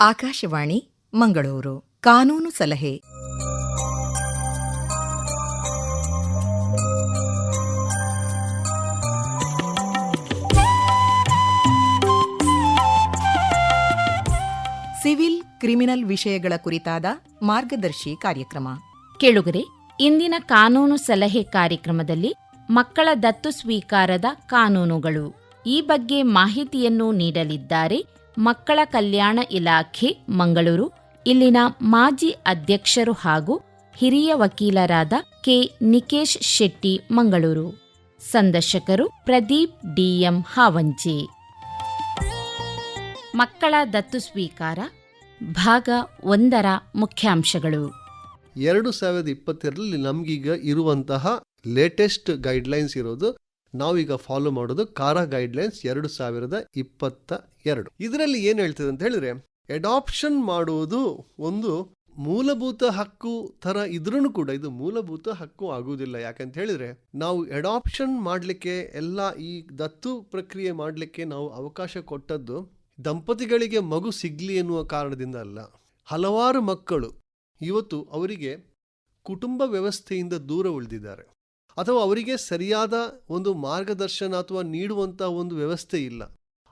ಆಕಾಶವಾಣಿ, ಮಂಗಳೂರು. ಕಾನೂನು ಸಲಹೆ. Civil criminal ವಿಷಯಗಳ ಕುರಿತಾದ ಮಾರ್ಗದರ್ಶಿ ಕಾರ್ಯಕ್ರಮ. ಕೇಳುಗರೆ, ಇಂದಿನ ಕಾನೂನು ಸಲಹೆ ಕಾರ್ಯಕ್ರಮದಲ್ಲಿ ಮಕ್ಕಳ ದತ್ತು ಸ್ವೀಕಾರದ ಕಾನೂನುಗಳು. ಈ ಬಗ್ಗೆ ಮಾಹಿತಿಯನ್ನು ನೀಡಲಿದ್ದಾರೆ ಮಕ್ಕಳ ಕಲ್ಯಾಣ ಇಲಾಖೆ, ಮಂಗಳೂರು. ಇಲ್ಲಿನ ಮಾಜಿ ಅಧ್ಯಕ್ಷರು ಹಾಗೂ ಹಿರಿಯ ವಕೀಲರಾದ ಕೆ. ನಿಕೇಶ್ ಶೆಟ್ಟಿ, ಮಂಗಳೂರು. ಸಂದರ್ಶಕರು ಪ್ರದೀಪ್ ಡಿಎಂ ಹಾವಂಜಿ. ಮಕ್ಕಳ ದತ್ತು ಸ್ವೀಕಾರ, ಭಾಗ ಒಂದರ ಮುಖ್ಯಾಂಶಗಳು. ಎರಡು ಸಾವಿರದ ಇಪ್ಪತ್ತೆರಡರಲ್ಲಿ ನಮಗೀಗ ಇರುವಂತಹ ಲೇಟೆಸ್ಟ್ ಗೈಡ್ಲೈನ್ಸ್ ಇರೋದು ನಾವೀಗ ಫಾಲೋ ಮಾಡೋದು ಕಾರಾ ಗೈಡ್ಲೈನ್ಸ್ ಎರಡು ಸಾವಿರದ ಇಪ್ಪತ್ತ ಎರಡು. ಇದರಲ್ಲಿ ಏನು ಹೇಳ್ತದೆ ಅಂತ ಹೇಳಿದ್ರೆ ಅಡಾಪ್ಷನ್ ಮಾಡುವುದು ಒಂದು ಮೂಲಭೂತ ಹಕ್ಕು ತರ ಇದ್ರೂ ಕೂಡ ಇದು ಮೂಲಭೂತ ಹಕ್ಕು ಆಗುವುದಿಲ್ಲ. ಯಾಕಂತ ಹೇಳಿದ್ರೆ, ನಾವು ಅಡಾಪ್ಷನ್ ಮಾಡಲಿಕ್ಕೆ ಎಲ್ಲ ಈ ದತ್ತು ಪ್ರಕ್ರಿಯೆ ಮಾಡಲಿಕ್ಕೆ ನಾವು ಅವಕಾಶ ಕೊಟ್ಟದ್ದು ದಂಪತಿಗಳಿಗೆ ಮಗು ಸಿಗ್ಲಿ ಎನ್ನುವ ಕಾರಣದಿಂದ ಅಲ್ಲ. ಹಲವಾರು ಮಕ್ಕಳು ಇವತ್ತು ಅವರಿಗೆ ಕುಟುಂಬ ವ್ಯವಸ್ಥೆಯಿಂದ ದೂರ ಉಳಿದಿದ್ದಾರೆ. ಅಥವಾ ಅವರಿಗೆ ಸರಿಯಾದ ಒಂದು ಮಾರ್ಗದರ್ಶನ ಅಥವಾ ನೀಡುವಂಥ ಒಂದು ವ್ಯವಸ್ಥೆ ಇಲ್ಲ.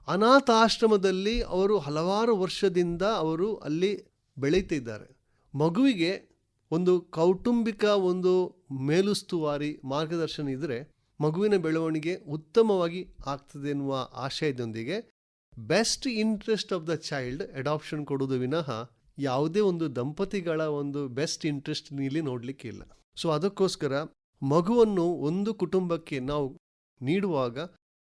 ಅನಾಥಾಶ್ರಮದಲ್ಲಿ ಅವರು ಹಲವಾರು ವರ್ಷದಿಂದ ಅವರು ಅಲ್ಲಿ ಬೆಳೀತಿದ್ದಾರೆ. ಮಗುವಿಗೆ ಒಂದು ಕೌಟುಂಬಿಕ ಒಂದು ಮೇಲುಸ್ತುವಾರಿ ಮಾರ್ಗದರ್ಶನ ಇದ್ದರೆ ಮಗುವಿನ ಬೆಳವಣಿಗೆ ಉತ್ತಮವಾಗಿ ಆಗ್ತದೆ ಎನ್ನುವ ಆಶಯದೊಂದಿಗೆ best interest of the child adoption ಕೊಡೋದು ವಿನಃ ಯಾವುದೇ ಒಂದು ದಂಪತಿಗಳ ಒಂದು ಬೆಸ್ಟ್ ಇಂಟ್ರೆಸ್ಟ್ ಇಲ್ಲಿ ನೋಡಲಿಕ್ಕೆ ಇಲ್ಲ. ಸೊ ಅದಕ್ಕೋಸ್ಕರ ಮಗುವನ್ನು ಒಂದು ಕುಟುಂಬಕ್ಕೆ ನಾವು ನೀಡುವಾಗ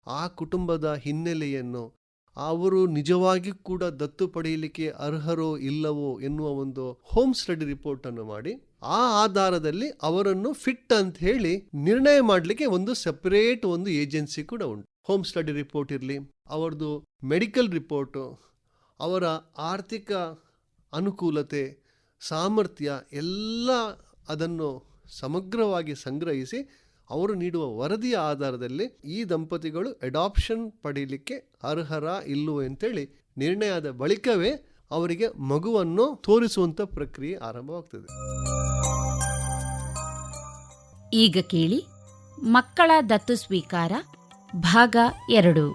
ಆ ಕುಟುಂಬದ ಹಿನ್ನೆಲೆಯನ್ನು ಅವರು ನಿಜವಾಗಿ ಕೂಡ ದತ್ತು ಪಡೆಯಲಿಕ್ಕೆ ಅರ್ಹರೋ ಇಲ್ಲವೋ ಎನ್ನುವ ಒಂದು ಹೋಮ್ ಸ್ಟಡಿ ರಿಪೋರ್ಟ್ ಅನ್ನು ಮಾಡಿ, ಆ ಆಧಾರದಲ್ಲಿ ಅವರನ್ನು ಫಿಟ್ ಅಂತ ಹೇಳಿ ನಿರ್ಣಯ ಮಾಡಲಿಕ್ಕೆ ಒಂದು ಸೆಪರೇಟ್ ಒಂದು ಏಜೆನ್ಸಿ ಕೂಡ ಉಂಟು. ಹೋಮ್ ಸ್ಟಡಿ ರಿಪೋರ್ಟ್ ಇರಲಿ, ಅವರದು ಮೆಡಿಕಲ್ ರಿಪೋರ್ಟು, ಅವರ ಆರ್ಥಿಕ ಅನುಕೂಲತೆ, ಸಾಮರ್ಥ್ಯ ಎಲ್ಲ ಅದನ್ನು ಸಮಗ್ರವಾಗಿ ಸಂಗ್ರಹಿಸಿ ಅವರು ನೀಡುವ ವರದಿಯ ಆಧಾರದಲ್ಲಿ ಈ ದಂಪತಿಗಳು ಅಡಾಪ್ಷನ್ ಪಡೀಲಿಕ್ಕೆ ಅರ್ಹರ ಇಲ್ಲವೋ ಅಂತೇಳಿ ನಿರ್ಣಯ ಆದ ಬಳಿಕವೇ ಅವರಿಗೆ ಮಗುವನ್ನು ತೋರಿಸುವಂಥ ಪ್ರಕ್ರಿಯೆ ಆರಂಭವಾಗ್ತದೆ. ಈಗ ಕೇಳಿ ಮಕ್ಕಳ ದತ್ತು ಸ್ವೀಕಾರ ಭಾಗ ಎರಡು.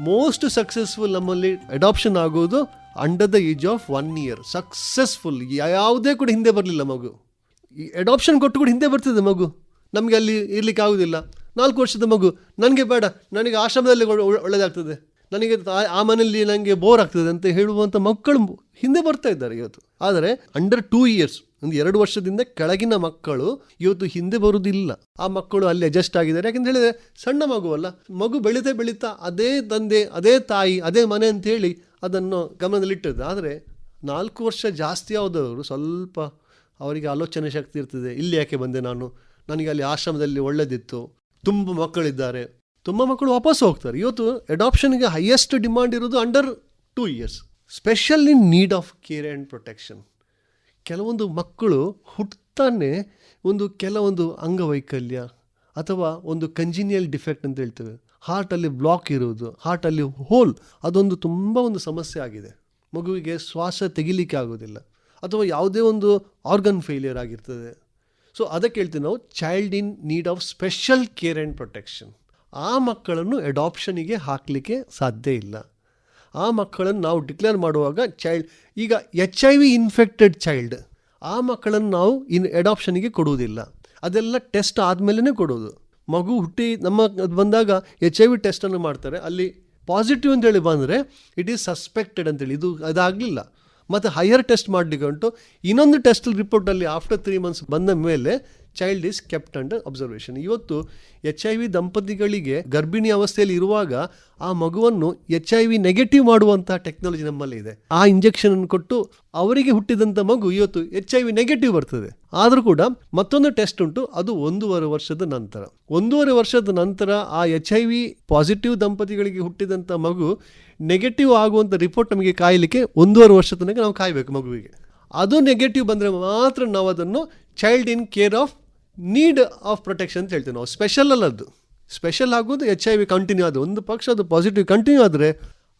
ಮೋಸ್ಟ್ ಸಕ್ಸಸ್ಫುಲ್ ನಮ್ಮಲ್ಲಿ ಅಡಾಪ್ಷನ್ ಆಗೋದು under the age of one year successful ಯಾವುದೇ ಕೂಡ ಹಿಂದೆ ಬರಲಿಲ್ಲ ಮಗು. ಈ ಅಡಾಪ್ಷನ್ ಕೊಟ್ಟು ಕೂಡ ಹಿಂದೆ ಬರ್ತದೆ ಮಗು. ನಮಗೆ ಅಲ್ಲಿ ಇರಲಿಕ್ಕೆ ಆಗೋದಿಲ್ಲ. ನಾಲ್ಕು ವರ್ಷದ ಮಗು. ನನಗೆ ಬೇಡ. ನನಗೆ ಆಶ್ರಮದಲ್ಲಿ ಒಳ್ಳೆ- ಒಳ್ಳೆ- ಒಳ್ಳೆದಾಗ್ತದೆ. ನನಗೆ ಆ- ಮನೆಯಲ್ಲಿ ನನಗೆ ಬೋರ್ ಆಗ್ತದೆ ಅಂತ ಹೇಳುವಂಥ ಮಕ್ಕಳು ಹಿಂದೆ ಬರ್ತಾ ಇದ್ದಾರೆ ಇವತ್ತು. ಆದರೆ ಅಂಡರ್ ಟೂ ಇಯರ್ಸ್ ಒಂದು ಎರಡು ವರ್ಷದಿಂದ ಕೆಳಗಿನ ಮಕ್ಕಳು ಇವತ್ತು ಹಿಂದೆ ಬರುವುದಿಲ್ಲ ಆ ಮಕ್ಕಳು ಅಲ್ಲಿ ಅಡ್ಜಸ್ಟ್ ಆಗಿದ್ದಾರೆ. ಯಾಕಂತ ಹೇಳಿದ್ರೆ ಸಣ್ಣ ಮಗುವಲ್ಲ ಮಗು ಬೆಳೀತಾ ಬೆಳೀತಾ ಅದೇ ತಂದೆ, ಅದೇ ತಾಯಿ, ಅದೇ ಮನೆ ಅಂತ ಹೇಳಿ ಅದನ್ನು ಗಮನದಲ್ಲಿಟ್ಟದ್ದು ಆದರೆ ನಾಲ್ಕು ವರ್ಷ ಜಾಸ್ತಿ ಆದವರು ಸ್ವಲ್ಪ ಅವರಿಗೆ ಆಲೋಚನೆ ಶಕ್ತಿ ಇರ್ತದೆ. ಇಲ್ಲಿ ಯಾಕೆ ಬಂದೆ ನಾನು? ನನಗೆ ಅಲ್ಲಿ ಆಶ್ರಮದಲ್ಲಿ ಒಳ್ಳೆದಿತ್ತು. ತುಂಬ ಮಕ್ಕಳಿದ್ದಾರೆ. ತುಂಬ ಮಕ್ಕಳು ವಾಪಸ್ ಹೋಗ್ತಾರೆ. ಇವತ್ತು ಅಡಾಪ್ಷನ್ಗೆ ಹೈಯೆಸ್ಟ್ ಡಿಮಾಂಡ್ ಇರೋದು under two years special in need of care and protection ಕೆಲವೊಂದು ಮಕ್ಕಳು ಹುಟ್ಟುತ್ತಾನೆ ಒಂದು ಕೆಲವೊಂದು ಅಂಗವೈಕಲ್ಯ ಅಥವಾ ಒಂದು ಕಂಜಿನಿಯಲ್ ಡಿಫೆಕ್ಟ್ ಅಂತ ಹೇಳ್ತೇವೆ. ಹಾರ್ಟಲ್ಲಿ ಬ್ಲಾಕ್ ಇರುವುದು ಹಾರ್ಟಲ್ಲಿ ಹೋಲ್ ಅದೊಂದು ತುಂಬ ಒಂದು ಸಮಸ್ಯೆ ಆಗಿದೆ. ಮಗುವಿಗೆ ಶ್ವಾಸ ತೆಗಿಲಿಕ್ಕೆ ಆಗೋದಿಲ್ಲ. ಅಥವಾ ಯಾವುದೇ ಒಂದು ಆರ್ಗನ್ ಫೇಲಿಯರ್ ಆಗಿರ್ತದೆ. ಸೊ ಅದಕ್ಕೆ ಹೇಳ್ತೀವಿ ನಾವು child in need of special care and protection ಆ ಮಕ್ಕಳನ್ನು ಅಡಾಪ್ಷನಿಗೆ ಹಾಕಲಿಕ್ಕೆ ಸಾಧ್ಯ ಇಲ್ಲ. ಆ ಮಕ್ಕಳನ್ನು ನಾವು ಡಿಕ್ಲೇರ್ ಮಾಡುವಾಗ ಚೈಲ್ಡ್ ಈಗ H I V infected child ಆ ಮಕ್ಕಳನ್ನು ನಾವು ಇನ್ ಅಡಾಪ್ಷನಿಗೆ ಕೊಡುವುದಿಲ್ಲ. ಅದೆಲ್ಲ ಟೆಸ್ಟ್ ಆದಮೇಲೆ ಕೊಡೋದು ಮಗು ಹುಟ್ಟಿ, ನಮ್ಮ ಅದು ಬಂದಾಗ ಎಚ್ ಐ ವಿ ಟೆಸ್ಟನ್ನು ಮಾಡ್ತಾರೆ. ಅಲ್ಲಿ ಪಾಸಿಟಿವ್ ಅಂತೇಳಿ ಬಂದರೆ ಇಟ್ ಈಸ್ ಸಸ್ಪೆಕ್ಟೆಡ್ ಅಂತೇಳಿ ಇದು ಅದಾಗಲಿಲ್ಲ. ಮತ್ತು ಹೈಯರ್ ಟೆಸ್ಟ್ ಮಾಡಲಿಕ್ಕೆ ಉಂಟು. ಇನ್ನೊಂದು ಟೆಸ್ಟ್ ರಿಪೋರ್ಟಲ್ಲಿ ಆಫ್ಟರ್ ತ್ರೀ ಮಂತ್ಸ್ ಬಂದ ಮೇಲೆ child is kept under observation ಇವತ್ತು ಎಚ್ ಐ ವಿ ದಂಪತಿಗಳಿಗೆ ಗರ್ಭಿಣಿ ಅವಸ್ಥೆಯಲ್ಲಿ ಇರುವಾಗ ಆ ಮಗುವನ್ನು ಎಚ್ ಐ ವಿ ನೆಗೆಟಿವ್ ಮಾಡುವಂತಹ ಟೆಕ್ನಾಲಜಿ ನಮ್ಮಲ್ಲಿ ಇದೆ. ಆ ಇಂಜೆಕ್ಷನ್ ಅನ್ನು ಕೊಟ್ಟು ಅವರಿಗೆ ಹುಟ್ಟಿದಂಥ ಮಗು ಇವತ್ತು ಎಚ್ ಐ ವಿ ನೆಗೆಟಿವ್ ಬರ್ತದೆ. ಆದರೂ ಕೂಡ ಮತ್ತೊಂದು ಟೆಸ್ಟ್ ಉಂಟು, ಅದು ಒಂದೂವರೆ ವರ್ಷದ ನಂತರ. ಒಂದೂವರೆ ವರ್ಷದ ನಂತರ ಆ ಎಚ್ ಐ ವಿ ಪಾಸಿಟಿವ್ ದಂಪತಿಗಳಿಗೆ ಹುಟ್ಟಿದಂಥ ಮಗು ನೆಗೆಟಿವ್ ಆಗುವಂಥ ರಿಪೋರ್ಟ್ ನಮಗೆ ಕಾಯಲಿಕ್ಕೆ ಒಂದೂವರೆ ವರ್ಷ ತನಕ ನಾವು ಕಾಯಬೇಕು ಮಗುವಿಗೆ. ಅದು ನೆಗೆಟಿವ್ ಬಂದರೆ ಮಾತ್ರ ನಾವು ಅದನ್ನು child in care of need of protection ಅಂತ ಹೇಳ್ತೀವಿ ನಾವು. ಸ್ಪೆಷಲ್ ಅಲ್ಲ ಅದು. ಸ್ಪೆಷಲ್ ಆಗೋದು ಎಚ್ ಐ ವಿ ಕಂಟಿನ್ಯೂ ಆದ ಒಂದು ಪಕ್ಷ ಅದು ಪಾಸಿಟಿವ್ ಕಂಟಿನ್ಯೂ ಆದರೆ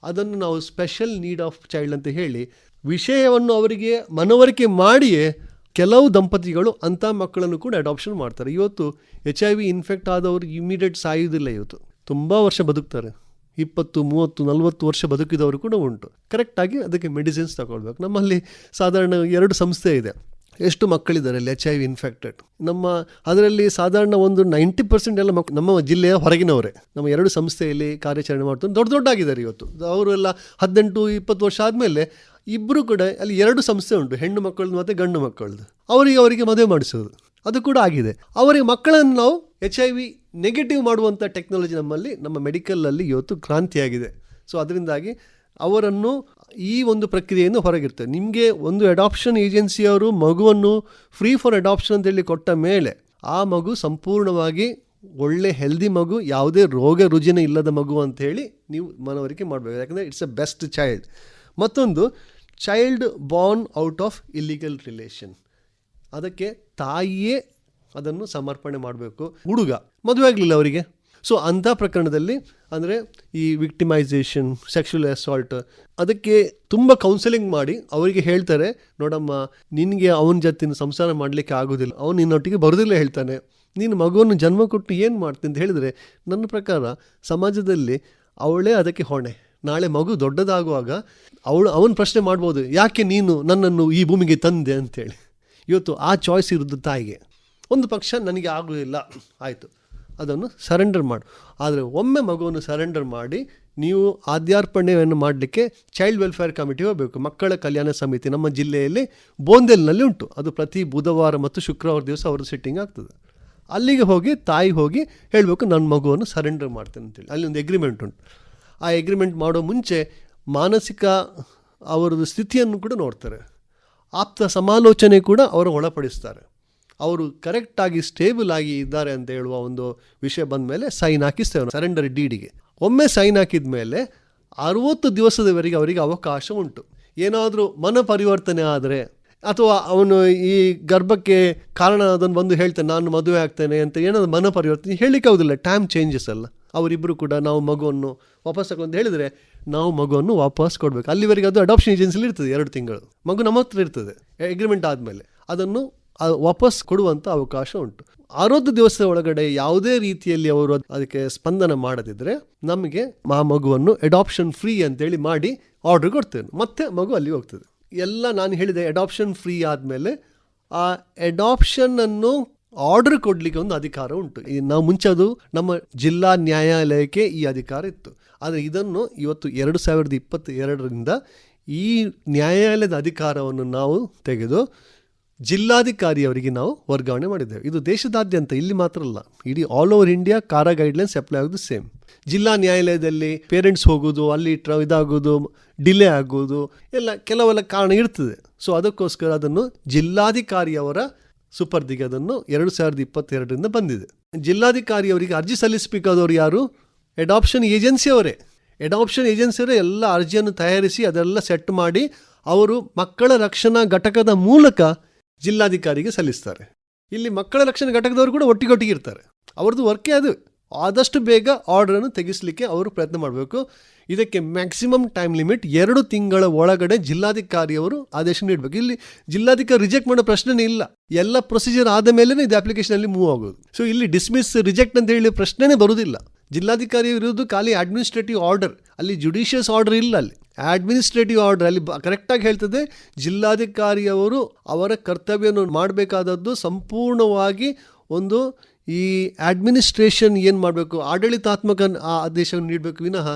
ಅದನ್ನು ನಾವು ಸ್ಪೆಷಲ್ ನೀಡ್ ಆಫ್ ಚೈಲ್ಡ್ ಅಂತ ಹೇಳಿ, ವಿಷಯವನ್ನು ಅವರಿಗೆ ಮನವರಿಕೆ ಮಾಡಿಯೇ ಕೆಲವು ದಂಪತಿಗಳು ಅಂಥ ಮಕ್ಕಳನ್ನು ಕೂಡ ಅಡಾಪ್ಷನ್ ಮಾಡ್ತಾರೆ. ಇವತ್ತು ಎಚ್ ಐ ವಿ ಇನ್ಫೆಕ್ಟ್ ಆದವರು ಇಮಿಡಿಯೇಟ್ ಸಾಯುವುದಿಲ್ಲ ಇವತ್ತು. ತುಂಬ ವರ್ಷ ಬದುಕ್ತಾರೆ. ಇಪ್ಪತ್ತು, ಮೂವತ್ತು, ನಲವತ್ತು ವರ್ಷ ಬದುಕಿದವರು ಕೂಡ ಉಂಟು. ಕರೆಕ್ಟಾಗಿ ಅದಕ್ಕೆ ಮೆಡಿಸಿನ್ಸ್ ತಗೊಳ್ಬೇಕು. ನಮ್ಮಲ್ಲಿ ಸಾಧಾರಣ ಎರಡು ಸಂಸ್ಥೆ ಇದೆ. ಎಷ್ಟು ಮಕ್ಕಳಿದ್ದಾರೆ ಅಲ್ಲಿ ಎಚ್ ಐ ವಿ ಇನ್ಫೆಕ್ಟೆಡ್ ನಮ್ಮ ಅದರಲ್ಲಿ ಸಾಧಾರಣ ಒಂದು ನೈಂಟಿ ಪರ್ಸೆಂಟ್ ಎಲ್ಲ ಮಕ್, ನಮ್ಮ ಜಿಲ್ಲೆಯ ಹೊರಗಿನವರೇ. ನಮ್ಮ ಎರಡು ಸಂಸ್ಥೆಯಲ್ಲಿ ಕಾರ್ಯಾಚರಣೆ ಮಾಡ್ತಾರೆ ದೊಡ್ಡ ದೊಡ್ಡಾಗಿದ್ದಾರೆ ಇವತ್ತು. ಅವರೆಲ್ಲ ಹದಿನೆಂಟು, ಇಪ್ಪತ್ತು ವರ್ಷ ಆದಮೇಲೆ ಇಬ್ಬರು ಕೂಡ ಅಲ್ಲಿ ಎರಡು ಸಂಸ್ಥೆ ಉಂಟು, ಹೆಣ್ಣು ಮಕ್ಕಳದ್ದು ಮತ್ತು ಗಂಡು ಮಕ್ಕಳದ್ದು ಅವರಿಗೆ ಅವರಿಗೆ ಮದುವೆ ಮಾಡಿಸೋದು. ಅದು ಕೂಡ ಆಗಿದೆ. ಅವರಿಗೆ ಮಕ್ಕಳನ್ನು ನಾವು ಎಚ್ ಐ ವಿ ನೆಗೆಟಿವ್ ಮಾಡುವಂಥ ಟೆಕ್ನಾಲಜಿ ನಮ್ಮಲ್ಲಿ, ನಮ್ಮ ಮೆಡಿಕಲಲ್ಲಿ ಇವತ್ತು ಕ್ರಾಂತಿಯಾಗಿದೆ. ಸೊ ಅದರಿಂದಾಗಿ ಅವರನ್ನು ಈ ಒಂದು ಪ್ರಕ್ರಿಯೆಯನ್ನು ಹೊರಗಿರ್ತದೆ ನಿಮಗೆ ಒಂದು ಅಡಾಪ್ಷನ್ ಏಜೆನ್ಸಿಯವರು ಮಗುವನ್ನು ಫ್ರೀ ಫಾರ್ ಅಡಾಪ್ಷನ್ ಅಂತೇಳಿ ಕೊಟ್ಟ ಮೇಲೆ ಆ ಮಗು ಸಂಪೂರ್ಣವಾಗಿ ಒಳ್ಳೆ ಹೆಲ್ದಿ ಮಗು, ಯಾವುದೇ ರೋಗ ರುಜಿನ ಇಲ್ಲದ ಮಗು ಅಂಥೇಳಿ ನೀವು ಮನವರಿಕೆ ಮಾಡಬೇಕು. ಯಾಕಂದರೆ ಇಟ್ಸ್ ಅ ಬೆಸ್ಟ್ ಚೈಲ್ಡ್ ಮತ್ತೊಂದು child born out of illegal relation ಅದಕ್ಕೆ ತಾಯಿಯೇ ಅದನ್ನು ಸಮರ್ಪಣೆ ಮಾಡಬೇಕು. ಹುಡುಗ, ಮದುವೆ ಆಗಲಿಲ್ಲ ಅವರಿಗೆ? ಸೊ ಅಂಥ ಪ್ರಕರಣದಲ್ಲಿ ಅಂದರೆ ಈ ವಿಕ್ಟಿಮೈಸೇಷನ್ ಸೆಕ್ಷುವಲ್ ಅಸಾಲ್ಟ್ ಅದಕ್ಕೆ ತುಂಬ ಕೌನ್ಸೆಲಿಂಗ್ ಮಾಡಿ ಅವರಿಗೆ ಹೇಳ್ತಾರೆ, ನೋಡಮ್ಮ, ನಿನಗೆ ಅವನ ಜೊತಿನ ಸಂಸಾರ ಮಾಡಲಿಕ್ಕೆ ಆಗೋದಿಲ್ಲ. ಅವನು ನಿನ್ನೊಟ್ಟಿಗೆ ಬರೋದಿಲ್ಲ ಹೇಳ್ತಾನೆ. ನೀನು ಮಗುವನ್ನು ಜನ್ಮ ಕೊಟ್ಟು ಏನು ಮಾಡ್ತೀನಿ ಅಂತ ಹೇಳಿದರೆ, ನನ್ನ ಪ್ರಕಾರ ಸಮಾಜದಲ್ಲಿ ಅವಳೇ ಅದಕ್ಕೆ ಹೊಣೆ. ನಾಳೆ ಮಗು ದೊಡ್ಡದಾಗುವಾಗ ಅವಳು ಅವನು ಪ್ರಶ್ನೆ ಮಾಡ್ಬೋದು, ಯಾಕೆ ನೀನು ನನ್ನನ್ನು ಈ ಭೂಮಿಗೆ ತಂದೆ? ಅಂತೇಳಿ. ಇವತ್ತು ಆ ಚಾಯ್ಸ್ ಇರೋದು ತಾಯಿಗೆ. ಒಂದು ಪಕ್ಷ, ನನಗೆ ಆಗೋದಿಲ್ಲ. ಆಯಿತು. ಅದನ್ನು ಸರೆಂಡರ್ ಮಾಡು. ಆದರೆ ಒಮ್ಮೆ ಮಗುವನ್ನು ಸರೆಂಡರ್ ಮಾಡಿ ನೀವು ಆದ್ಯಾರ್ಪಣೆಯನ್ನು ಮಾಡಲಿಕ್ಕೆ ಚೈಲ್ಡ್ ವೆಲ್ಫೇರ್ ಕಮಿಟಿ ಹೋಗಬೇಕು. ಮಕ್ಕಳ ಕಲ್ಯಾಣ ಸಮಿತಿ ನಮ್ಮ ಜಿಲ್ಲೆಯಲ್ಲಿ ಬೋಂದೆಲ್ನಲ್ಲಿ ಉಂಟು. ಅದು ಪ್ರತಿ ಬುಧವಾರ ಮತ್ತು ಶುಕ್ರವಾರ ದಿವಸ ಅವರು ಸಿಟ್ಟಿಂಗ್ ಆಗ್ತದೆ. ಅಲ್ಲಿಗೆ ಹೋಗಿ ತಾಯಿ ಹೋಗಿ ಹೇಳಬೇಕು ನನ್ನ ಮಗುವನ್ನು ಸರೆಂಡರ್ ಮಾಡ್ತೇನೆ ಅಂತೇಳಿ ಅಲ್ಲಿ ಒಂದು ಎಗ್ರಿಮೆಂಟ್ ಉಂಟು. ಆ ಎಗ್ರಿಮೆಂಟ್ ಮಾಡೋ ಮುಂಚೆ ಮಾನಸಿಕ ಅವರದ್ದು ಸ್ಥಿತಿಯನ್ನು ಕೂಡ ನೋಡ್ತಾರೆ. ಆಪ್ತ ಸಮಾಲೋಚನೆ ಕೂಡ ಅವರು ಒಳಪಡಿಸ್ತಾರೆ. ಅವರು ಕರೆಕ್ಟಾಗಿ ಸ್ಟೇಬಲ್ ಆಗಿ ಇದ್ದಾರೆ ಅಂತ ಹೇಳುವ ಒಂದು ವಿಷಯ ಬಂದ ಮೇಲೆ ಸೈನ್ ಹಾಕಿಸ್ತೇವೆ ಸರೆಂಡರ್ ಡೀಡಿಗೆ ಒಮ್ಮೆ ಸೈನ್ ಹಾಕಿದ ಮೇಲೆ ಅರುವತ್ತು ದಿವಸದವರೆಗೆ ಅವರಿಗೆ ಅವಕಾಶ ಉಂಟು. ಏನಾದರೂ ಮನ ಪರಿವರ್ತನೆ ಆದರೆ ಅಥವಾ ಅವನು ಈ ಗರ್ಭಕ್ಕೆ ಕಾರಣ ಅದನ್ನು ಬಂದು ಹೇಳ್ತಾನೆ, ನಾನು ಮದುವೆ ಆಗ್ತೇನೆ ಅಂತ ಏನಾದರೂ ಮನ ಪರಿವರ್ತನೆ ಹೇಳಲಿಕ್ಕೆ ಆಗೋದಿಲ್ಲ. ಟೈಮ್ ಚೇಂಜಸ್ ಅಲ್ಲ. ಅವರಿಬ್ಬರು ಕೂಡ ನಾವು ಮಗುವನ್ನು ವಾಪಸ್ ತಗೊಂಡು ಹೇಳಿದರೆ ನಾವು ಮಗುವನ್ನು ವಾಪಸ್ ಕೊಡಬೇಕು. ಅಲ್ಲಿವರೆಗೆ ಅದು ಅಡಾಪ್ಷನ್ ಏಜೆನ್ಸಿಲಿ ಇರ್ತದೆ, ಎರಡು ತಿಂಗಳು. ಮಗು ನಮ್ಮ ಹತ್ರ ಇರ್ತದೆ ಎಗ್ರಿಮೆಂಟ್ ಆದಮೇಲೆ. ಅದನ್ನು ವಾಪಸ್ ಕೊಡುವಂಥ ಅವಕಾಶ ಉಂಟು. ಆರೋಗ್ಯ ದಿವಸದ ಒಳಗಡೆ ಯಾವುದೇ ರೀತಿಯಲ್ಲಿ ಅವರು ಅದ್- ಅದಕ್ಕೆ ಸ್ಪಂದನ ಮಾಡದಿದ್ದರೆ ನಮಗೆ ಆ ಮಗುವನ್ನು ಅಡಾಪ್ಷನ್ ಫ್ರೀ ಅಂತೇಳಿ ಮಾಡಿ ಆರ್ಡರ್ ಕೊಡ್ತೇವೆ ಮತ್ತೆ ಮಗು ಅಲ್ಲಿ ಹೋಗ್ತದೆ. ಎಲ್ಲ ನಾನು ಹೇಳಿದೆ ಅಡಾಪ್ಷನ್ ಫ್ರೀ ಆದಮೇಲೆ ಆ ಅಡಾಪ್ಷನನ್ನು ಆರ್ಡರ್ ಕೊಡಲಿಕ್ಕೆ ಒಂದು ಅಧಿಕಾರ ಉಂಟು. ನಾವು ಮುಂಚೆ ಅದು ನಮ್ಮ ಜಿಲ್ಲಾ ನ್ಯಾಯಾಲಯಕ್ಕೆ ಈ ಅಧಿಕಾರ ಇತ್ತು. ಆದರೆ ಇದನ್ನು ಇವತ್ತು ಎರಡು ಸಾವಿರದ ಇಪ್ಪತ್ತ ಎರಡರಿಂದ ಈ ನ್ಯಾಯಾಲಯದ ಅಧಿಕಾರವನ್ನು ನಾವು ತೆಗೆದು ಜಿಲ್ಲಾಧಿಕಾರಿಯವರಿಗೆ ನಾವು ವರ್ಗಾವಣೆ ಮಾಡಿದ್ದೇವೆ. ಇದು ದೇಶದಾದ್ಯಂತ ಇಲ್ಲಿ ಮಾತ್ರ ಅಲ್ಲ, ಇಡೀ ಆಲ್ ಓವರ್ ಇಂಡಿಯಾ ಕಾರ ಗೈಡ್ಲೈನ್ಸ್ ಅಪ್ಲೈ ಆಗೋದು ಸೇಮ್ ಜಿಲ್ಲಾ ನ್ಯಾಯಾಲಯದಲ್ಲಿ ಪೇರೆಂಟ್ಸ್ ಹೋಗೋದು, ಅಲ್ಲಿ ಟ್ರ ಇದಾಗೋದು ಡಿಲೇ ಆಗೋದು, ಎಲ್ಲ ಕೆಲವೆಲ್ಲ ಕಾರಣ ಇರ್ತದೆ. ಸೊ ಅದಕ್ಕೋಸ್ಕರ ಅದನ್ನು ಜಿಲ್ಲಾಧಿಕಾರಿಯವರ ಸುಪರ್ದಿಗೆ ಅದನ್ನು ಎರಡು ಸಾವಿರದ ಇಪ್ಪತ್ತೆರಡರಿಂದ ಬಂದಿದೆ. ಜಿಲ್ಲಾಧಿಕಾರಿಯವರಿಗೆ ಅರ್ಜಿ ಸಲ್ಲಿಸಬೇಕಾದವರು ಯಾರು? ಅಡಾಪ್ಷನ್ ಏಜೆನ್ಸಿಯವರೇ ಅಡಾಪ್ಷನ್ ಏಜೆನ್ಸಿಯವರೇ ಎಲ್ಲ ಅರ್ಜಿಯನ್ನು ತಯಾರಿಸಿ ಅದೆಲ್ಲ ಸೆಟ್ ಮಾಡಿ ಅವರು ಮಕ್ಕಳ ರಕ್ಷಣಾ ಘಟಕದ ಮೂಲಕ ಜಿಲ್ಲಾಧಿಕಾರಿಗೆ ಸಲ್ಲಿಸ್ತಾರೆ. ಇಲ್ಲಿ ಮಕ್ಕಳ ರಕ್ಷಣೆ ಘಟಕದವರು ಕೂಡ ಒಟ್ಟಿಗೊಟ್ಟಿಗೆ ಇರ್ತಾರೆ. ಅವ್ರದ್ದು ವರ್ಕೇ ಅದು. ಆದಷ್ಟು ಬೇಗ ಆರ್ಡ್ರನ್ನು ತೆಗೆಸಲಿಕ್ಕೆ ಅವರು ಪ್ರಯತ್ನ ಮಾಡಬೇಕು. ಇದಕ್ಕೆ ಮ್ಯಾಕ್ಸಿಮಮ್ ಟೈಮ್ ಲಿಮಿಟ್ ಎರಡು ತಿಂಗಳ ಒಳಗಡೆ ಜಿಲ್ಲಾಧಿಕಾರಿಯವರು ಆದೇಶ ನೀಡಬೇಕು. ಇಲ್ಲಿ ಜಿಲ್ಲಾಧಿಕಾರಿ ರಿಜೆಕ್ಟ್ ಮಾಡೋ ಪ್ರಶ್ನೆನೇ ಇಲ್ಲ. ಎಲ್ಲ ಪ್ರೊಸೀಜರ್ ಆದ ಮೇಲೇ ಇದು ಅಪ್ಲಿಕೇಶನಲ್ಲಿ ಮೂವ್ ಆಗೋದು. ಸೊ ಇಲ್ಲಿ ಡಿಸ್ಮಿಸ್ ರಿಜೆಕ್ಟ್ ಅಂತ ಹೇಳಿ ಪ್ರಶ್ನೆನೇ ಬರುವುದಿಲ್ಲ ಜಿಲ್ಲಾಧಿಕಾರಿ ಇರೋದು ಖಾಲಿ ಅಡ್ಮಿನಿಸ್ಟ್ರೇಟಿವ್ ಆರ್ಡರ್ ಅಲ್ಲಿ ಜುಡಿಷಿಯಸ್ ಆರ್ಡರ್ ಇಲ್ಲ ಅಲ್ಲಿ. ಅಡ್ಮಿನಿಸ್ಟ್ರೇಟಿವ್ ಆರ್ಡರ್ ಅಲ್ಲಿ ಕರೆಕ್ಟಾಗಿ ಹೇಳ್ತದೆ ಜಿಲ್ಲಾಧಿಕಾರಿಯವರು ಅವರ ಕರ್ತವ್ಯವನ್ನು ಮಾಡಬೇಕಾದದ್ದು ಸಂಪೂರ್ಣವಾಗಿ ಒಂದು ಈ ಅಡ್ಮಿನಿಸ್ಟ್ರೇಷನ್ ಏನು ಮಾಡಬೇಕು, ಆಡಳಿತಾತ್ಮಕ ಆ ಆದೇಶವನ್ನು ನೀಡಬೇಕು, ವಿನಃ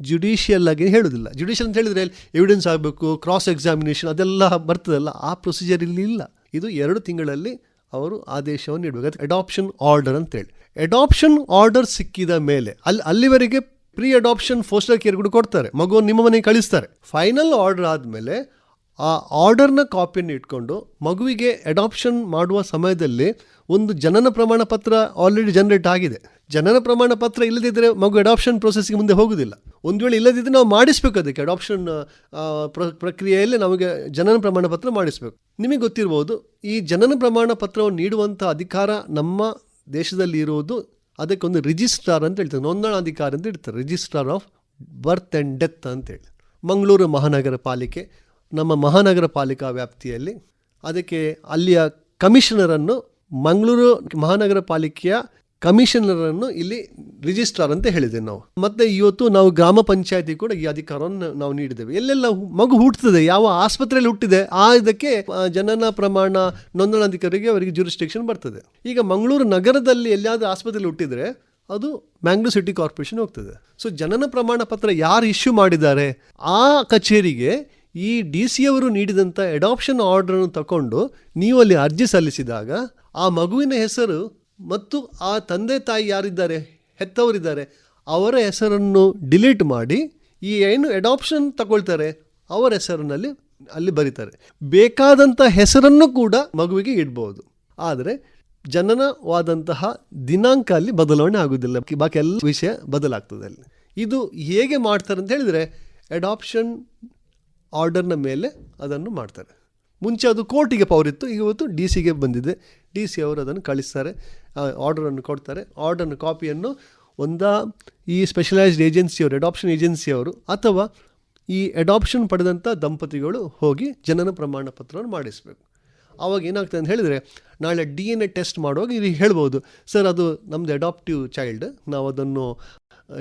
ಜುಡಿಷಿಯಲ್ ಆಗಿ ಹೇಳೋದಿಲ್ಲ ಜುಡಿಷಿಯಲ್ ಅಂತ ಹೇಳಿದರೆ ಎವಿಡೆನ್ಸ್ ಆಗಬೇಕು ಕ್ರಾಸ್ ಎಕ್ಸಾಮಿನೇಷನ್ ಅದೆಲ್ಲ ಬರ್ತದಲ್ಲ, ಆ ಪ್ರೊಸೀಜರ್ ಇಲ್ಲಿ ಇಲ್ಲ. ಇದು ಎರಡು ತಿಂಗಳಲ್ಲಿ ಅವರು ಆದೇಶವನ್ನು ನೀಡಬೇಕು. ಅದು ಅಡಾಪ್ಷನ್ ಆರ್ಡರ್ ಅಂತೇಳಿ. ಅಡಾಪ್ಷನ್ ಆರ್ಡರ್ ಸಿಕ್ಕಿದ ಮೇಲೆ, ಅಲ್ಲಿ, ಅಲ್ಲಿವರೆಗೆ ಪ್ರೀ ಅಡಾಪ್ಷನ್ ಫೋಸ್ಟರ್ ಕೇರ್ ಕೂಡ ಕೊಡ್ತಾರೆ. ಮಗು ನಿಮ್ಮ ಮನೆಗೆ ಕಳಿಸ್ತಾರೆ. ಫೈನಲ್ ಆರ್ಡರ್ ಆದಮೇಲೆ ಆ ಆರ್ಡರ್ನ ಕಾಪಿಯನ್ನು ಇಟ್ಕೊಂಡು ಮಗುವಿಗೆ ಅಡಾಪ್ಷನ್ ಮಾಡುವ ಸಮಯದಲ್ಲಿ ಒಂದು ಜನನ ಪ್ರಮಾಣ ಪತ್ರ ಆಲ್ರೆಡಿ ಜನರೇಟ್ ಆಗಿದೆ. ಜನನ ಪ್ರಮಾಣ ಪತ್ರ ಇಲ್ಲದಿದ್ದರೆ ಮಗು ಅಡಾಪ್ಷನ್ ಪ್ರೊಸೆಸ್ಗೆ ಮುಂದೆ ಹೋಗೋದಿಲ್ಲ. ಒಂದು ವೇಳೆ ಇಲ್ಲದಿದ್ದರೆ ನಾವು ಮಾಡಿಸ್ಬೇಕು ಅದಕ್ಕೆ. ಅಡಾಪ್ಷನ್ ಪ್ರಕ್ರಿಯೆಯಲ್ಲಿ ನಮಗೆ ಜನನ ಪ್ರಮಾಣ ಪತ್ರ ಮಾಡಿಸ್ಬೇಕು. ನಿಮಗೆ ಗೊತ್ತಿರ್ಬೋದು, ಈ ಜನನ ಪ್ರಮಾಣ ಪತ್ರವನ್ನು ನೀಡುವಂಥ ಅಧಿಕಾರ ನಮ್ಮ ದೇಶದಲ್ಲಿ ಇರುವುದು ಅದಕ್ಕೊಂದು ರಿಜಿಸ್ಟ್ರಾರ್ ಅಂತ ಹೇಳ್ತಾರೆ. ನೋಂದಣಾಧಿಕಾರಿ ಅಂತ ಇರ್ತಾರೆ registrar of birth and death ಅಂತೇಳಿ ಮಂಗಳೂರು ಮಹಾನಗರ ಪಾಲಿಕೆ, ನಮ್ಮ ಮಹಾನಗರ ಪಾಲಿಕಾ ವ್ಯಾಪ್ತಿಯಲ್ಲಿ ಅದಕ್ಕೆ ಅಲ್ಲಿಯ ಕಮಿಷನರನ್ನು ಮಂಗಳೂರು ಮಹಾನಗರ ಪಾಲಿಕೆಯ ಕಮಿಷನರನ್ನು ಇಲ್ಲಿ ರಿಜಿಸ್ಟ್ರಾರ್ ಅಂತ ಹೇಳಿದ್ದೇವೆ ನಾವು. ಮತ್ತೆ ಇವತ್ತು ನಾವು ಗ್ರಾಮ ಪಂಚಾಯತಿ ಕೂಡ ಈ ಅಧಿಕಾರವನ್ನು ನಾವು ನೀಡಿದ್ದೇವೆ. ಎಲ್ಲೆಲ್ಲ ಮಗು ಹುಟ್ಟುತ್ತದೆ ಯಾವ ಆಸ್ಪತ್ರೆಯಲ್ಲಿ ಹುಟ್ಟಿದೆ, ಆ ಇದಕ್ಕೆ ಜನನ ಪ್ರಮಾಣ, ನೋಂದಣಾಧಿಕಾರಿಗೆ ಅವರಿಗೆ ಜೂರಿಸ್ಟಿಕ್ಷನ್ ಬರ್ತದೆ. ಈಗ ಮಂಗಳೂರು ನಗರದಲ್ಲಿ ಎಲ್ಲಿಯಾದರೂ ಆಸ್ಪತ್ರೆಯಲ್ಲಿ ಹುಟ್ಟಿದ್ರೆ ಅದು ಮ್ಯಾಂಗ್ಳೂರ್ ಸಿಟಿ ಕಾರ್ಪೊರೇಷನ್ ಹೋಗ್ತದೆ. ಸೊ ಜನನ ಪ್ರಮಾಣ ಪತ್ರ ಯಾರು ಇಶ್ಯೂ ಮಾಡಿದ್ದಾರೆ, ಆ ಕಚೇರಿಗೆ ಈ ಡಿ ಸಿ ಅವರು ನೀಡಿದಂಥ ಅಡಾಪ್ಷನ್ ಆರ್ಡರನ್ನು ತಗೊಂಡು ನೀವು ಅಲ್ಲಿ ಅರ್ಜಿ ಸಲ್ಲಿಸಿದಾಗ ಆ ಮಗುವಿನ ಹೆಸರು ಮತ್ತು ಆ ತಂದೆ ತಾಯಿ ಯಾರಿದ್ದಾರೆ, ಹೆತ್ತವರಿದ್ದಾರೆ, ಅವರ ಹೆಸರನ್ನು ಡಿಲೀಟ್ ಮಾಡಿ ಈ ಏನು ಅಡಾಪ್ಷನ್ ತಗೊಳ್ತಾರೆ, ಅವರ ಹೆಸರಿನಲ್ಲಿ ಅಲ್ಲಿ ಬರೀತಾರೆ. ಬೇಕಾದಂಥ ಹೆಸರನ್ನು ಕೂಡ ಮಗುವಿಗೆ ಇಡ್ಬೋದು. ಆದರೆ ಜನನವಾದಂತಹ ದಿನಾಂಕ ಅಲ್ಲಿ ಬದಲಾವಣೆ ಆಗುವುದಿಲ್ಲ. ಬಾಕಿ ಎಲ್ಲ ವಿಷಯ ಬದಲಾಗ್ತದೆ ಅಲ್ಲಿ. ಇದು ಹೇಗೆ ಮಾಡ್ತಾರೆ ಅಂತ ಹೇಳಿದರೆ ಅಡಾಪ್ಷನ್ ಆರ್ಡರ್ನ ಮೇಲೆ ಅದನ್ನು ಮಾಡ್ತಾರೆ. ಮುಂಚೆ ಅದು ಕೋರ್ಟಿಗೆ ಪವರ್ ಇತ್ತು ಇವತ್ತು ಡಿ ಸಿಗೆ ಬಂದಿದೆ. ಡಿ ಸಿ ಅವರು ಅದನ್ನು ಕಳಿಸ್ತಾರೆ ಆರ್ಡರನ್ನು ಕೊಡ್ತಾರೆ. ಆರ್ಡರ್ನ ಕಾಪಿಯನ್ನು ಒಂದಾ ಈ ಸ್ಪೆಷಲೈಸ್ಡ್ ಏಜೆನ್ಸಿಯವರು ಅಡಾಪ್ಷನ್ ಏಜೆನ್ಸಿಯವರು ಅಥವಾ ಈ ಅಡಾಪ್ಷನ್ ಪಡೆದಂಥ ದಂಪತಿಗಳು ಹೋಗಿ ಜನನ ಪ್ರಮಾಣ ಪತ್ರವನ್ನು ಮಾಡಿಸಬೇಕು. ಆವಾಗ ಏನಾಗ್ತದೆ ಅಂತ ಹೇಳಿದರೆ, ನಾಳೆ ಡಿ ಎನ್ ಎ ಟೆಸ್ಟ್ ಮಾಡುವಾಗ ಇಲ್ಲಿ ಹೇಳ್ಬೋದು, ಸರ್, ಅದು ನಮ್ಮದು ಅಡಾಪ್ಟಿವ್ ಚೈಲ್ಡ್ ನಾವು ಅದನ್ನು,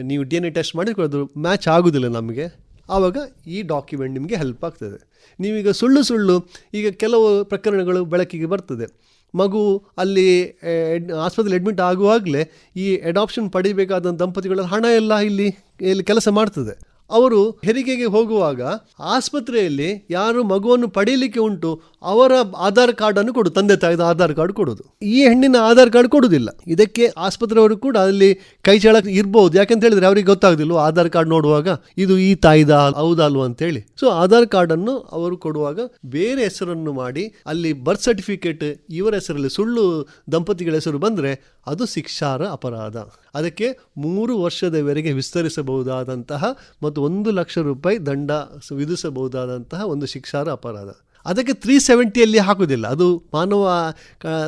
ನೀವು ಡಿ ಎನ್ ಎ ಟೆಸ್ಟ್ ಮಾಡಿದ್ರೆ ಅದು ಮ್ಯಾಚ್ ಆಗೋದಿಲ್ಲ ನಮಗೆ. ಆವಾಗ ಈ ಡಾಕ್ಯುಮೆಂಟ್ ನಿಮಗೆ ಹೆಲ್ಪ್ ಆಗ್ತದೆ. ನೀವೀಗ ಸುಳ್ಳು ಸುಳ್ಳು, ಈಗ ಕೆಲವು ಪ್ರಕರಣಗಳು ಬೆಳಕಿಗೆ ಬರ್ತದೆ. ಮಗು ಅಲ್ಲಿ ಆಸ್ಪತ್ರೆಯಲ್ಲಿ ಅಡ್ಮಿಟ್ ಆಗುವಾಗಲೇ ಈ ಅಡಾಪ್ಷನ್ ಪಡಿಬೇಕಾದ ದಂಪತಿಗಳ ಹಣ ಎಲ್ಲ ಇಲ್ಲಿ ಇಲ್ಲಿ ಕೆಲಸ ಮಾಡ್ತದೆ. ಅವರು ಹೆರಿಗೆಗೆ ಹೋಗುವಾಗ ಆಸ್ಪತ್ರೆಯಲ್ಲಿ ಯಾರು ಮಗುವನ್ನು ಪಡೀಲಿಕ್ಕೆ ಉಂಟು, ಅವರ ಆಧಾರ್ ಕಾರ್ಡನ್ನು ಕೊಡು, ತಂದೆ ತಾಯಿದ ಆಧಾರ್ ಕಾರ್ಡ್ ಕೊಡೋದು ಈ ಹೆಣ್ಣಿನ ಆಧಾರ್ ಕಾರ್ಡ್ ಕೊಡುವುದಿಲ್ಲ. ಇದಕ್ಕೆ ಆಸ್ಪತ್ರೆಯವರು ಕೂಡ ಅಲ್ಲಿ ಕೈ ಇರಬಹುದು ಇರ್ಬೋದು. ಯಾಕಂತ ಹೇಳಿದ್ರೆ ಅವರಿಗೆ ಗೊತ್ತಾಗುದಿಲ್ಲ ಆಧಾರ್ ಕಾರ್ಡ್ ನೋಡುವಾಗ ಇದು ಈ ತಾಯಿದ ಹೌದಾ ಅಂತ ಹೇಳಿ ಸೊ ಆಧಾರ್ ಕಾರ್ಡನ್ನು ಅವರು ಕೊಡುವಾಗ ಬೇರೆ ಹೆಸರನ್ನು ಮಾಡಿ, ಅಲ್ಲಿ ಬರ್ತ್ ಸರ್ಟಿಫಿಕೇಟ್ ಇವರ ಹೆಸರಲ್ಲಿ ಸುಳ್ಳು ದಂಪತಿಗಳ ಹೆಸರು ಬಂದರೆ ಅದು ಶಿಕ್ಷಾರ ಅಪರಾಧ. ಅದಕ್ಕೆ ಮೂರು ವರ್ಷದವರೆಗೆ ವಿಸ್ತರಿಸಬಹುದಾದಂತಹ ಮತ್ತು ಒಂದು ಲಕ್ಷ ರೂಪಾಯಿ ದಂಡ ವಿಧಿಸಬಹುದಾದಂತಹ ಒಂದು ಶಿಕ್ಷಾರ ಅಪರಾಧ. ಅದಕ್ಕೆ ತ್ರೀ ಸೆವೆಂಟಿಯಲ್ಲಿ ಹಾಕುವುದಿಲ್ಲ. ಅದು ಮಾನವ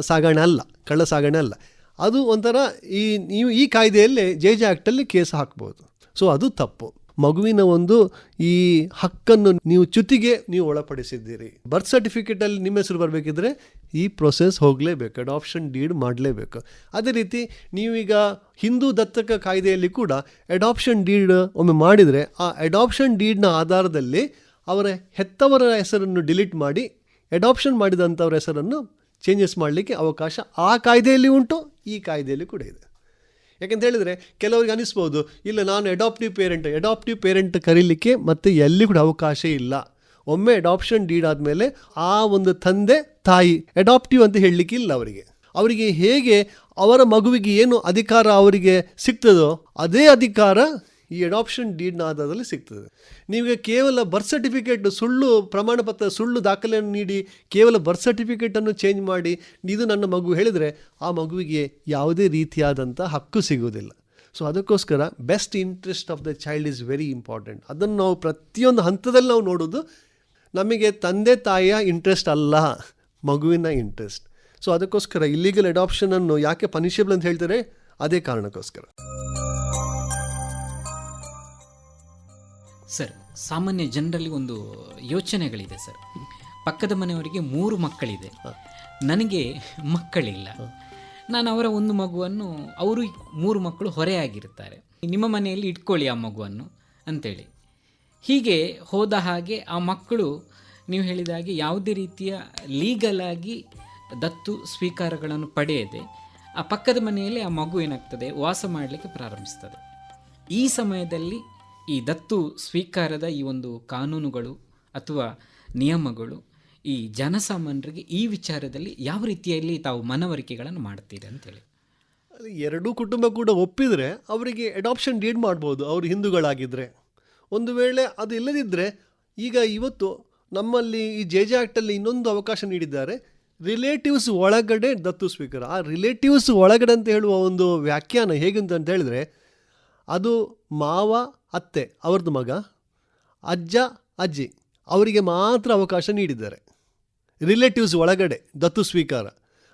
ಸಾಗಣೆ ಅಲ್ಲ, ಕಳ್ಳ ಸಾಗಣೆ ಅಲ್ಲ. ಅದು ಒಂಥರ ಈ, ನೀವು ಈ ಕಾಯ್ದೆಯಲ್ಲಿ ಜೆ ಜೆ ಆ್ಯಕ್ಟಲ್ಲಿ ಕೇಸ್ ಹಾಕ್ಬೋದು. ಸೊ ಅದು ತಪ್ಪು. ಮಗುವಿನ ಒಂದು ಈ ಹಕ್ಕನ್ನು ನೀವು ಚ್ಯುತಿಗೆ ನೀವು ಒಳಪಡಿಸಿದ್ದೀರಿ. ಬರ್ತ್ ಸರ್ಟಿಫಿಕೇಟಲ್ಲಿ ನಿಮ್ಮ ಹೆಸರು ಬರಬೇಕಿದ್ರೆ ಈ ಪ್ರೊಸೆಸ್ ಹೋಗಲೇಬೇಕು. ಅಡಾಪ್ಷನ್ ಡೀಡ್ ಮಾಡಲೇಬೇಕು. ಅದೇ ರೀತಿ ನೀವೀಗ ಹಿಂದೂ ದತ್ತಕ ಕಾಯ್ದೆಯಲ್ಲಿ ಕೂಡ ಅಡಾಪ್ಷನ್ ಡೀಡ್ ಒಮ್ಮೆ ಮಾಡಿದರೆ ಆ ಅಡಾಪ್ಷನ್ ಡೀಡ್ನ ಆಧಾರದಲ್ಲಿ ಅವರ ಹೆತ್ತವರ ಹೆಸರನ್ನು ಡಿಲೀಟ್ ಮಾಡಿ ಅಡಾಪ್ಷನ್ ಮಾಡಿದಂಥವ್ರ ಹೆಸರನ್ನು ಚೇಂಜಸ್ ಮಾಡಲಿಕ್ಕೆ ಅವಕಾಶ ಆ ಕಾಯ್ದೆಯಲ್ಲಿ ಉಂಟು, ಈ ಕಾಯ್ದೆಯಲ್ಲಿ ಕೂಡ ಇದೆ. ಯಾಕಂತ ಹೇಳಿದರೆ ಕೆಲವರಿಗೆ ಅನಿಸ್ಬೋದು, ಇಲ್ಲ, ನಾನು ಅಡಾಪ್ಟಿವ್ ಪೇರೆಂಟ್ ಅಡಾಪ್ಟಿವ್ ಪೇರೆಂಟ್ ಕರೀಲಿಕ್ಕೆ ಮತ್ತೆ ಎಲ್ಲಿ ಕೂಡ ಅವಕಾಶ ಇಲ್ಲ. ಒಮ್ಮೆ ಅಡಾಪ್ಷನ್ ಡೀಡ್ ಆದಮೇಲೆ ಆ ಒಂದು ತಂದೆ, ತಾಯಿ ಅಡಾಪ್ಟಿವ್ ಅಂತ ಹೇಳಲಿಕ್ಕೆ ಇಲ್ಲ ಅವರಿಗೆ. ಅವರಿಗೆ ಹೇಗೆ, ಅವರ ಮಗುವಿಗೆ ಏನು ಅಧಿಕಾರ ಅವರಿಗೆ ಸಿಗ್ತದೋ, ಅದೇ ಅಧಿಕಾರ ಈ ಅಡಾಪ್ಷನ್ ಡೀಡ್ನ ಆಧಾರದಲ್ಲಿ ಸಿಗ್ತದೆ. ನಿಮಗೆ ಕೇವಲ ಬರ್ತ್ ಸರ್ಟಿಫಿಕೇಟ್ ಸುಳ್ಳು, ಪ್ರಮಾಣಪತ್ರ ಸುಳ್ಳು ದಾಖಲೆಯನ್ನು ನೀಡಿ, ಕೇವಲ ಬರ್ತ್ ಸರ್ಟಿಫಿಕೇಟನ್ನು ಚೇಂಜ್ ಮಾಡಿ, ಇದು ನನ್ನ ಮಗು ಹೇಳಿದರೆ ಆ ಮಗುವಿಗೆ ಯಾವುದೇ ರೀತಿಯಾದಂಥ ಹಕ್ಕು ಸಿಗುವುದಿಲ್ಲ. ಸೊ ಅದಕ್ಕೋಸ್ಕರ best interest of the child is very important ಅದನ್ನು ನಾವು ಪ್ರತಿಯೊಂದು ಹಂತದಲ್ಲಿ ನಾವು ನೋಡೋದು ನಮಗೆ ತಂದೆ ತಾಯಿಯ ಇಂಟ್ರೆಸ್ಟ್ ಅಲ್ಲ, ಮಗುವಿನ ಇಂಟ್ರೆಸ್ಟ್ ಸೊ ಅದಕ್ಕೋಸ್ಕರ ಇಲ್ಲಿಗಲ್ ಅಡಾಪ್ಷನನ್ನು ಯಾಕೆ ಪನಿಷಬಲ್ ಅಂತ ಹೇಳ್ತಾರೆ? ಅದೇ ಕಾರಣಕ್ಕೋಸ್ಕರ. ಸರ್, ಸಾಮಾನ್ಯ ಜನರಲ್ಲಿ ಒಂದು ಯೋಚನೆಗಳಿದೆ ಸರ್. ಪಕ್ಕದ ಮನೆಯವರಿಗೆ ಮೂರು ಮಕ್ಕಳಿದೆ. ನನಗೆ ಮಕ್ಕಳಿಲ್ಲ. ನಾನು ಅವರ ಒಂದು ಮಗುವನ್ನು, ಅವರು ಮೂರು ಮಕ್ಕಳು ಹೊರೆಯಾಗಿರುತ್ತಾರೆ. ನಿಮ್ಮ ಮನೆಯಲ್ಲಿ ಇಟ್ಕೊಳ್ಳಿ ಆ ಮಗುವನ್ನು, ಅಂತೇಳಿ. ಹೀಗೆ ಹೋದ ಹಾಗೆ ಆ ಮಕ್ಕಳು, ನೀವು ಹೇಳಿದ ಹಾಗೆ ಯಾವುದೇ ರೀತಿಯ ಲೀಗಲ್ ಆಗಿ ದತ್ತು ಸ್ವೀಕಾರಗಳನ್ನು ಪಡೆಯದೆ, ಆ ಪಕ್ಕದ ಮನೆಯಲ್ಲಿ ಆ ಮಗು ಏನಾಗ್ತದೆ, ವಾಸ ಮಾಡಲಿಕ್ಕೆ ಪ್ರಾರಂಭಿಸ್ತದೆ. ಈ ಸಮಯದಲ್ಲಿ ಈ ದತ್ತು ಸ್ವೀಕಾರದ ಈ ಒಂದು ಕಾನೂನುಗಳು ಅಥವಾ ನಿಯಮಗಳು ಈ ಜನಸಾಮಾನ್ಯರಿಗೆ ಈ ವಿಚಾರದಲ್ಲಿ ಯಾವ ರೀತಿಯಲ್ಲಿ ತಾವು ಮನವರಿಕೆಗಳನ್ನು ಮಾಡ್ತೀರಿ ಅಂತೇಳಿ? ಎರಡೂ ಕುಟುಂಬ ಕೂಡ ಒಪ್ಪಿದರೆ ಅವರಿಗೆ ಅಡಾಪ್ಷನ್ ಡೀಡ್ ಮಾಡ್ಬೋದು, ಅವರು ಹಿಂದೂಗಳಾಗಿದ್ದರೆ ಒಂದು ವೇಳೆ ಅದು ಇಲ್ಲದಿದ್ದರೆ ಈಗ ಇವತ್ತು ನಮ್ಮಲ್ಲಿ ಈ ಜೆ ಜೆ ಆ್ಯಕ್ಟಲ್ಲಿ ಇನ್ನೊಂದು ಅವಕಾಶ ನೀಡಿದ್ದಾರೆ ರಿಲೇಟಿವ್ಸ್ ಒಳಗಡೆ ದತ್ತು ಸ್ವೀಕಾರ. ಆ ರಿಲೇಟಿವ್ಸ್ ಒಳಗಡೆ ಅಂತ ಹೇಳುವ ಒಂದು ವ್ಯಾಖ್ಯಾನ ಹೇಗಂತ ಅಂತ ಹೇಳಿದ್ರೆ ಅದು ಮಾವ, ಅತ್ತೆ, ಅವ್ರದ್ದು ಮಗ, ಅಜ್ಜ, ಅಜ್ಜಿ, ಅವರಿಗೆ ಮಾತ್ರ ಅವಕಾಶ ನೀಡಿದ್ದಾರೆ. ರಿಲೇಟಿವ್ಸ್ ಒಳಗಡೆ, ದತ್ತು ಸ್ವೀಕಾರ.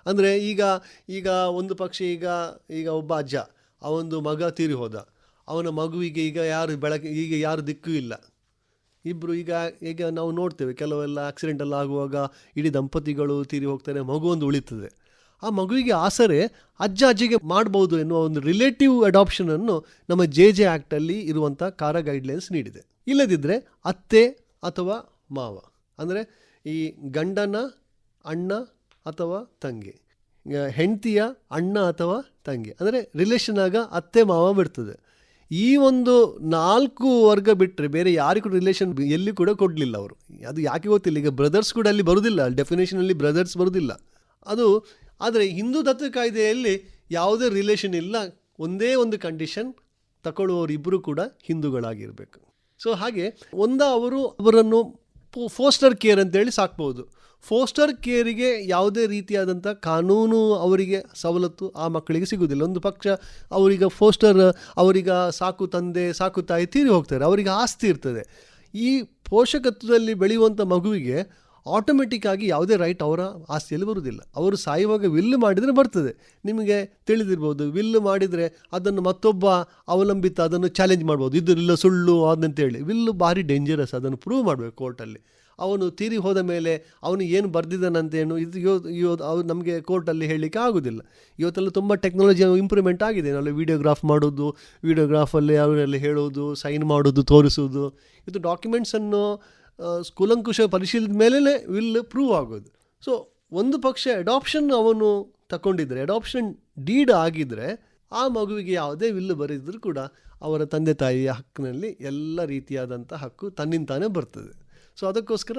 ಅಂದರೆ ಈಗ ಈಗ ಒಂದು ಪಕ್ಷ ಈಗ ಈಗ ಒಬ್ಬ ಅಜ್ಜ ಒಂದು ಮಗ ತೀರಿ ಹೋದ. ಅವನ ಮಗುವಿಗೆ ಈಗ ಯಾರು ಬೆಳಕು, ಈಗ ಯಾರು ದಿಕ್ಕು ಇಲ್ಲ. ಇಬ್ಬರು ಈಗ ಈಗ ನಾವು ನೋಡ್ತೇವೆ, ಕೆಲವೆಲ್ಲ ಆಕ್ಸಿಡೆಂಟ್ ಎಲ್ಲ ಆಗುವಾಗ ಇಡೀ ದಂಪತಿಗಳು ತೀರಿ ಹೋಗ್ತಾರೆ, ಮಗು ಒಂದು ಉಳಿತದೆ. ಆ ಮಗುವಿಗೆ ಆಸರೆ ಅಜ್ಜ ಅಜ್ಜಿಗೆ ಮಾಡ್ಬೋದು ಎನ್ನುವ ಒಂದು ರಿಲೇಟಿವ್ ಅಡಾಪ್ಷನನ್ನು ನಮ್ಮ ಜೆ ಜೆ ಆ್ಯಕ್ಟಲ್ಲಿ ಇರುವಂಥ ಕಾರ ಗೈಡ್ಲೈನ್ಸ್ ನೀಡಿದೆ. ಇಲ್ಲದಿದ್ದರೆ ಅತ್ತೆ ಅಥವಾ ಮಾವ, ಅಂದರೆ ಈ ಗಂಡನ ಅಣ್ಣ ಅಥವಾ ತಂಗಿ ಹೆಂಡತಿಯ ಅಣ್ಣ ಅಥವಾ ತಂಗಿ, ಅಂದರೆ ರಿಲೇಷನ್ ಆಗ ಅತ್ತೆ ಮಾವ ಬಿಡ್ತದೆ. ಈ ಒಂದು ನಾಲ್ಕು ವರ್ಗ ಬಿಟ್ಟರೆ ಬೇರೆ ಯಾರಿಗೂ ರಿಲೇಷನ್ ಎಲ್ಲಿ ಕೂಡ ಕೊಡಲಿಲ್ಲ ಅವರು. ಅದು ಯಾಕೆ ಗೊತ್ತಿಲ್ಲ, ಈಗ ಬ್ರದರ್ಸ್ ಕೂಡ ಅಲ್ಲಿ ಬರೋದಿಲ್ಲ ಡೆಫಿನೇಷನಲ್ಲಿ ಬ್ರದರ್ಸ್ ಬರೋದಿಲ್ಲ. ಅದು ಆದರೆ ಹಿಂದೂ ದತ್ತು ಕಾಯ್ದೆಯಲ್ಲಿ ಯಾವುದೇ ರಿಲೇಷನ್ ಇಲ್ಲ. ಒಂದೇ ಒಂದು ಕಂಡೀಷನ್ ತಗೊಳ್ಳುವವರಿಬ್ಬರು ಕೂಡ ಹಿಂದೂಗಳಾಗಿರಬೇಕು. ಸೊ ಹಾಗೆ ಒಂದ ಅವರು ಅವರನ್ನು ಫೋಸ್ಟರ್ ಕೇರ್ ಅಂತೇಳಿ ಸಾಕ್ಬೋದು. ಫೋಸ್ಟರ್ ಕೇರಿಗೆ ಯಾವುದೇ ರೀತಿಯಾದಂಥ ಕಾನೂನು ಅವರಿಗೆ ಸವಲತ್ತು ಆ ಮಕ್ಕಳಿಗೆ ಸಿಗುವುದಿಲ್ಲ. ಒಂದು ಪಕ್ಷ ಅವರೀಗ ಫೋಸ್ಟರ್ ಅವರಿಗ ಸಾಕು ತಂದೆ, ಸಾಕು ತಾಯಿ ತೀರಿ ಹೋಗ್ತಾರೆ. ಅವರಿಗೆ ಆಸ್ತಿ ಇರ್ತದೆ. ಈ ಪೋಷಕತ್ವದಲ್ಲಿ ಬೆಳೆಯುವಂಥ ಮಗುವಿಗೆ ಆಟೋಮೆಟಿಕ್ ಆಗಿ ಯಾವುದೇ ರೈಟ್ ಅವರ ಆಸ್ತಿಯಲ್ಲಿ ಬರುವುದಿಲ್ಲ. ಅವರು ಸಾಯುವಾಗ ವಿಲ್ ಮಾಡಿದರೆ ಬರ್ತದೆ. ನಿಮಗೆ ತಿಳಿದಿರ್ಬೋದು ವಿಲ್ ಮಾಡಿದರೆ ಅದನ್ನು ಮತ್ತೊಬ್ಬ ಅವಲಂಬಿತ ಅದನ್ನು ಚಾಲೆಂಜ್ ಮಾಡ್ಬೋದು. ಇದು ಇಲ್ಲ, ಸುಳ್ಳು ಅದಂತೇಳಿ ವಿಲ್ಲು ಭಾರಿ ಡೇಂಜರಸ್ ಅದನ್ನು ಪ್ರೂವ್ ಮಾಡಬೇಕು ಕೋರ್ಟಲ್ಲಿ ಅವನು ತೀರಿ ಹೋದ ಮೇಲೆ ಅವನು ಏನು ಬರೆದಿದ್ದಾನಂತೇನು ಇದು ಯೋ ಯೋ, ಅವ್ರು ನಮಗೆ ಕೋರ್ಟಲ್ಲಿ ಹೇಳಲಿಕ್ಕೆ ಆಗೋದಿಲ್ಲ. ಇವತ್ತೆಲ್ಲ ತುಂಬ ಟೆಕ್ನಾಲಜಿ ಇಂಪ್ರೂವ್ಮೆಂಟ್ ಆಗಿದೆ. ನಾವು ವೀಡಿಯೋಗ್ರಾಫ್ ಮಾಡೋದು ವೀಡಿಯೋಗ್ರಾಫಲ್ಲಿ ಅವರಲ್ಲಿ ಹೇಳೋದು ಸೈನ್ ಮಾಡೋದು, ತೋರಿಸೋದು. ಇದು ಡಾಕ್ಯುಮೆಂಟ್ಸನ್ನು ಕೂಲಂಕುಷ ಪರಿಶೀಲದ ಮೇಲೇ ವಿಲ್ ಪ್ರೂವ್ ಆಗೋದು. ಸೊ ಒಂದು ಪಕ್ಷ ಅಡಾಪ್ಷನ್ ಅವನು ತಗೊಂಡಿದ್ರೆ ಅಡಾಪ್ಷನ್ ಡೀಡ್ ಆಗಿದ್ರೆ, ಆ ಮಗುವಿಗೆ ಯಾವುದೇ ವಿಲ್ಲು ಬರೆದಿದ್ರು ಕೂಡ ಅವರ ತಂದೆ ತಾಯಿಯ ಹಕ್ಕಿನಲ್ಲಿ ಎಲ್ಲ ರೀತಿಯಾದಂಥ ಹಕ್ಕು ತನ್ನಿಂತಾನೇ ಬರ್ತದೆ. ಸೊ ಅದಕ್ಕೋಸ್ಕರ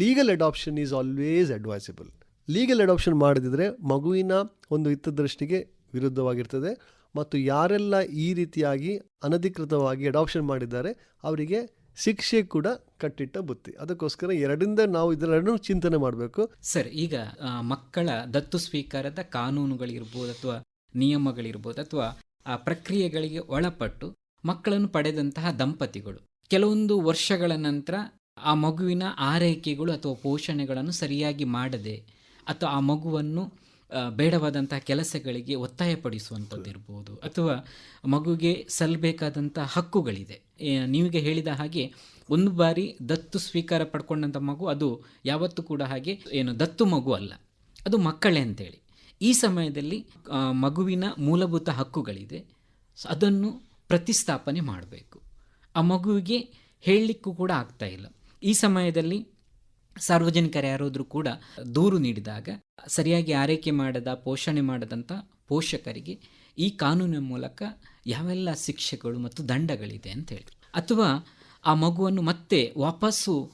legal adoption is always advisable legal adoption ಮಾಡದಿದ್ರೆ ಮಗುವಿನ ಒಂದು ಹಿತದೃಷ್ಟಿಗೆ ವಿರುದ್ಧವಾಗಿರ್ತದೆ ಮತ್ತು ಯಾರೆಲ್ಲ ಈ ರೀತಿಯಾಗಿ ಅನಧಿಕೃತವಾಗಿ ಅಡಾಪ್ಷನ್ ಮಾಡಿದ್ದಾರೆ, ಅವರಿಗೆ ಶಿಕ್ಷೆ ಕೂಡ ಕಟ್ಟಿಟ್ಟ ಬುತ್ತಿ. ಅದಕ್ಕೋಸ್ಕರ ಎರಡರಿಂದ ನಾವು ಇದೆರಡನ್ನೂ ಚಿಂತನೆ ಮಾಡಬೇಕು. ಸರ್, ಈಗ ಮಕ್ಕಳ ದತ್ತು ಸ್ವೀಕಾರದ ಕಾನೂನುಗಳಿರ್ಬೋದು ಅಥವಾ ನಿಯಮಗಳಿರ್ಬೋದು ಅಥವಾ, ಆ, ಪ್ರಕ್ರಿಯೆಗಳಿಗೆ ಒಳಪಟ್ಟು ಮಕ್ಕಳನ್ನು ಪಡೆದಂತಹ ದಂಪತಿಗಳು. ಕೆಲವೊಂದು ವರ್ಷಗಳ ನಂತರ ಆ ಮಗುವಿನ ಆರೈಕೆಗಳು ಅಥವಾ ಪೋಷಣೆಗಳನ್ನು ಸರಿಯಾಗಿ ಮಾಡದೆ ಅಥವಾ ಆ ಮಗುವನ್ನು ಆ, ಬೇಡವಾದಂತಹ ಕೆಲಸಗಳಿಗೆ ಒತ್ತಾಯಪಡಿಸುವಂಥದ್ದು ಇರ್ಬೋದು. ಅಥವಾ ಮಗುವಿಗೆ ಸಲ್ಲಬೇಕಾದಂಥ ಹಕ್ಕುಗಳಿದೆ. ನೀವಿಗೆ ಹೇಳಿದ ಹಾಗೆ ಒಂದು ಬಾರಿ ದತ್ತು ಸ್ವೀಕಾರ ಪಡ್ಕೊಂಡಂಥ ಮಗು ಅದು ಯಾವತ್ತೂ ಕೂಡ ಹಾಗೆ ಏನು ದತ್ತು ಮಗು ಅಲ್ಲ ಅದು ಮಕ್ಕಳೇ ಅಂತೇಳಿ. ಈ ಸಮಯದಲ್ಲಿ ಮಗುವಿನ ಮೂಲಭೂತ ಹಕ್ಕುಗಳಿದೆ. ಅದನ್ನು ಪ್ರತಿಸ್ಥಾಪನೆ ಮಾಡಬೇಕು. ಆ ಮಗುವಿಗೆ ಹೇಳಲಿಕ್ಕೂ ಕೂಡ ಆಗ್ತಾ ಇಲ್ಲ. ಈ ಸಮಯದಲ್ಲಿ ಸಾರ್ವಜನಿಕರು ಯಾರಾದರೂ ಕೂಡ ದೂರು ನೀಡಿದಾಗ ಸರಿಯಾಗಿ ಆರೈಕೆ ಮಾಡದ ಪೋಷಣೆ ಮಾಡದಂಥ ಪೋಷಕರಿಗೆ ಈ ಕಾನೂನಿನ ಮೂಲಕ ಯಾವೆಲ್ಲ ಶಿಕ್ಷೆಗಳು ಮತ್ತು ದಂಡಗಳಿದೆ ಅಂತೇಳಿ ಅಥವಾ ಆ ಮಗುವನ್ನು ಮತ್ತೆ ವಾಪಸ್ಸು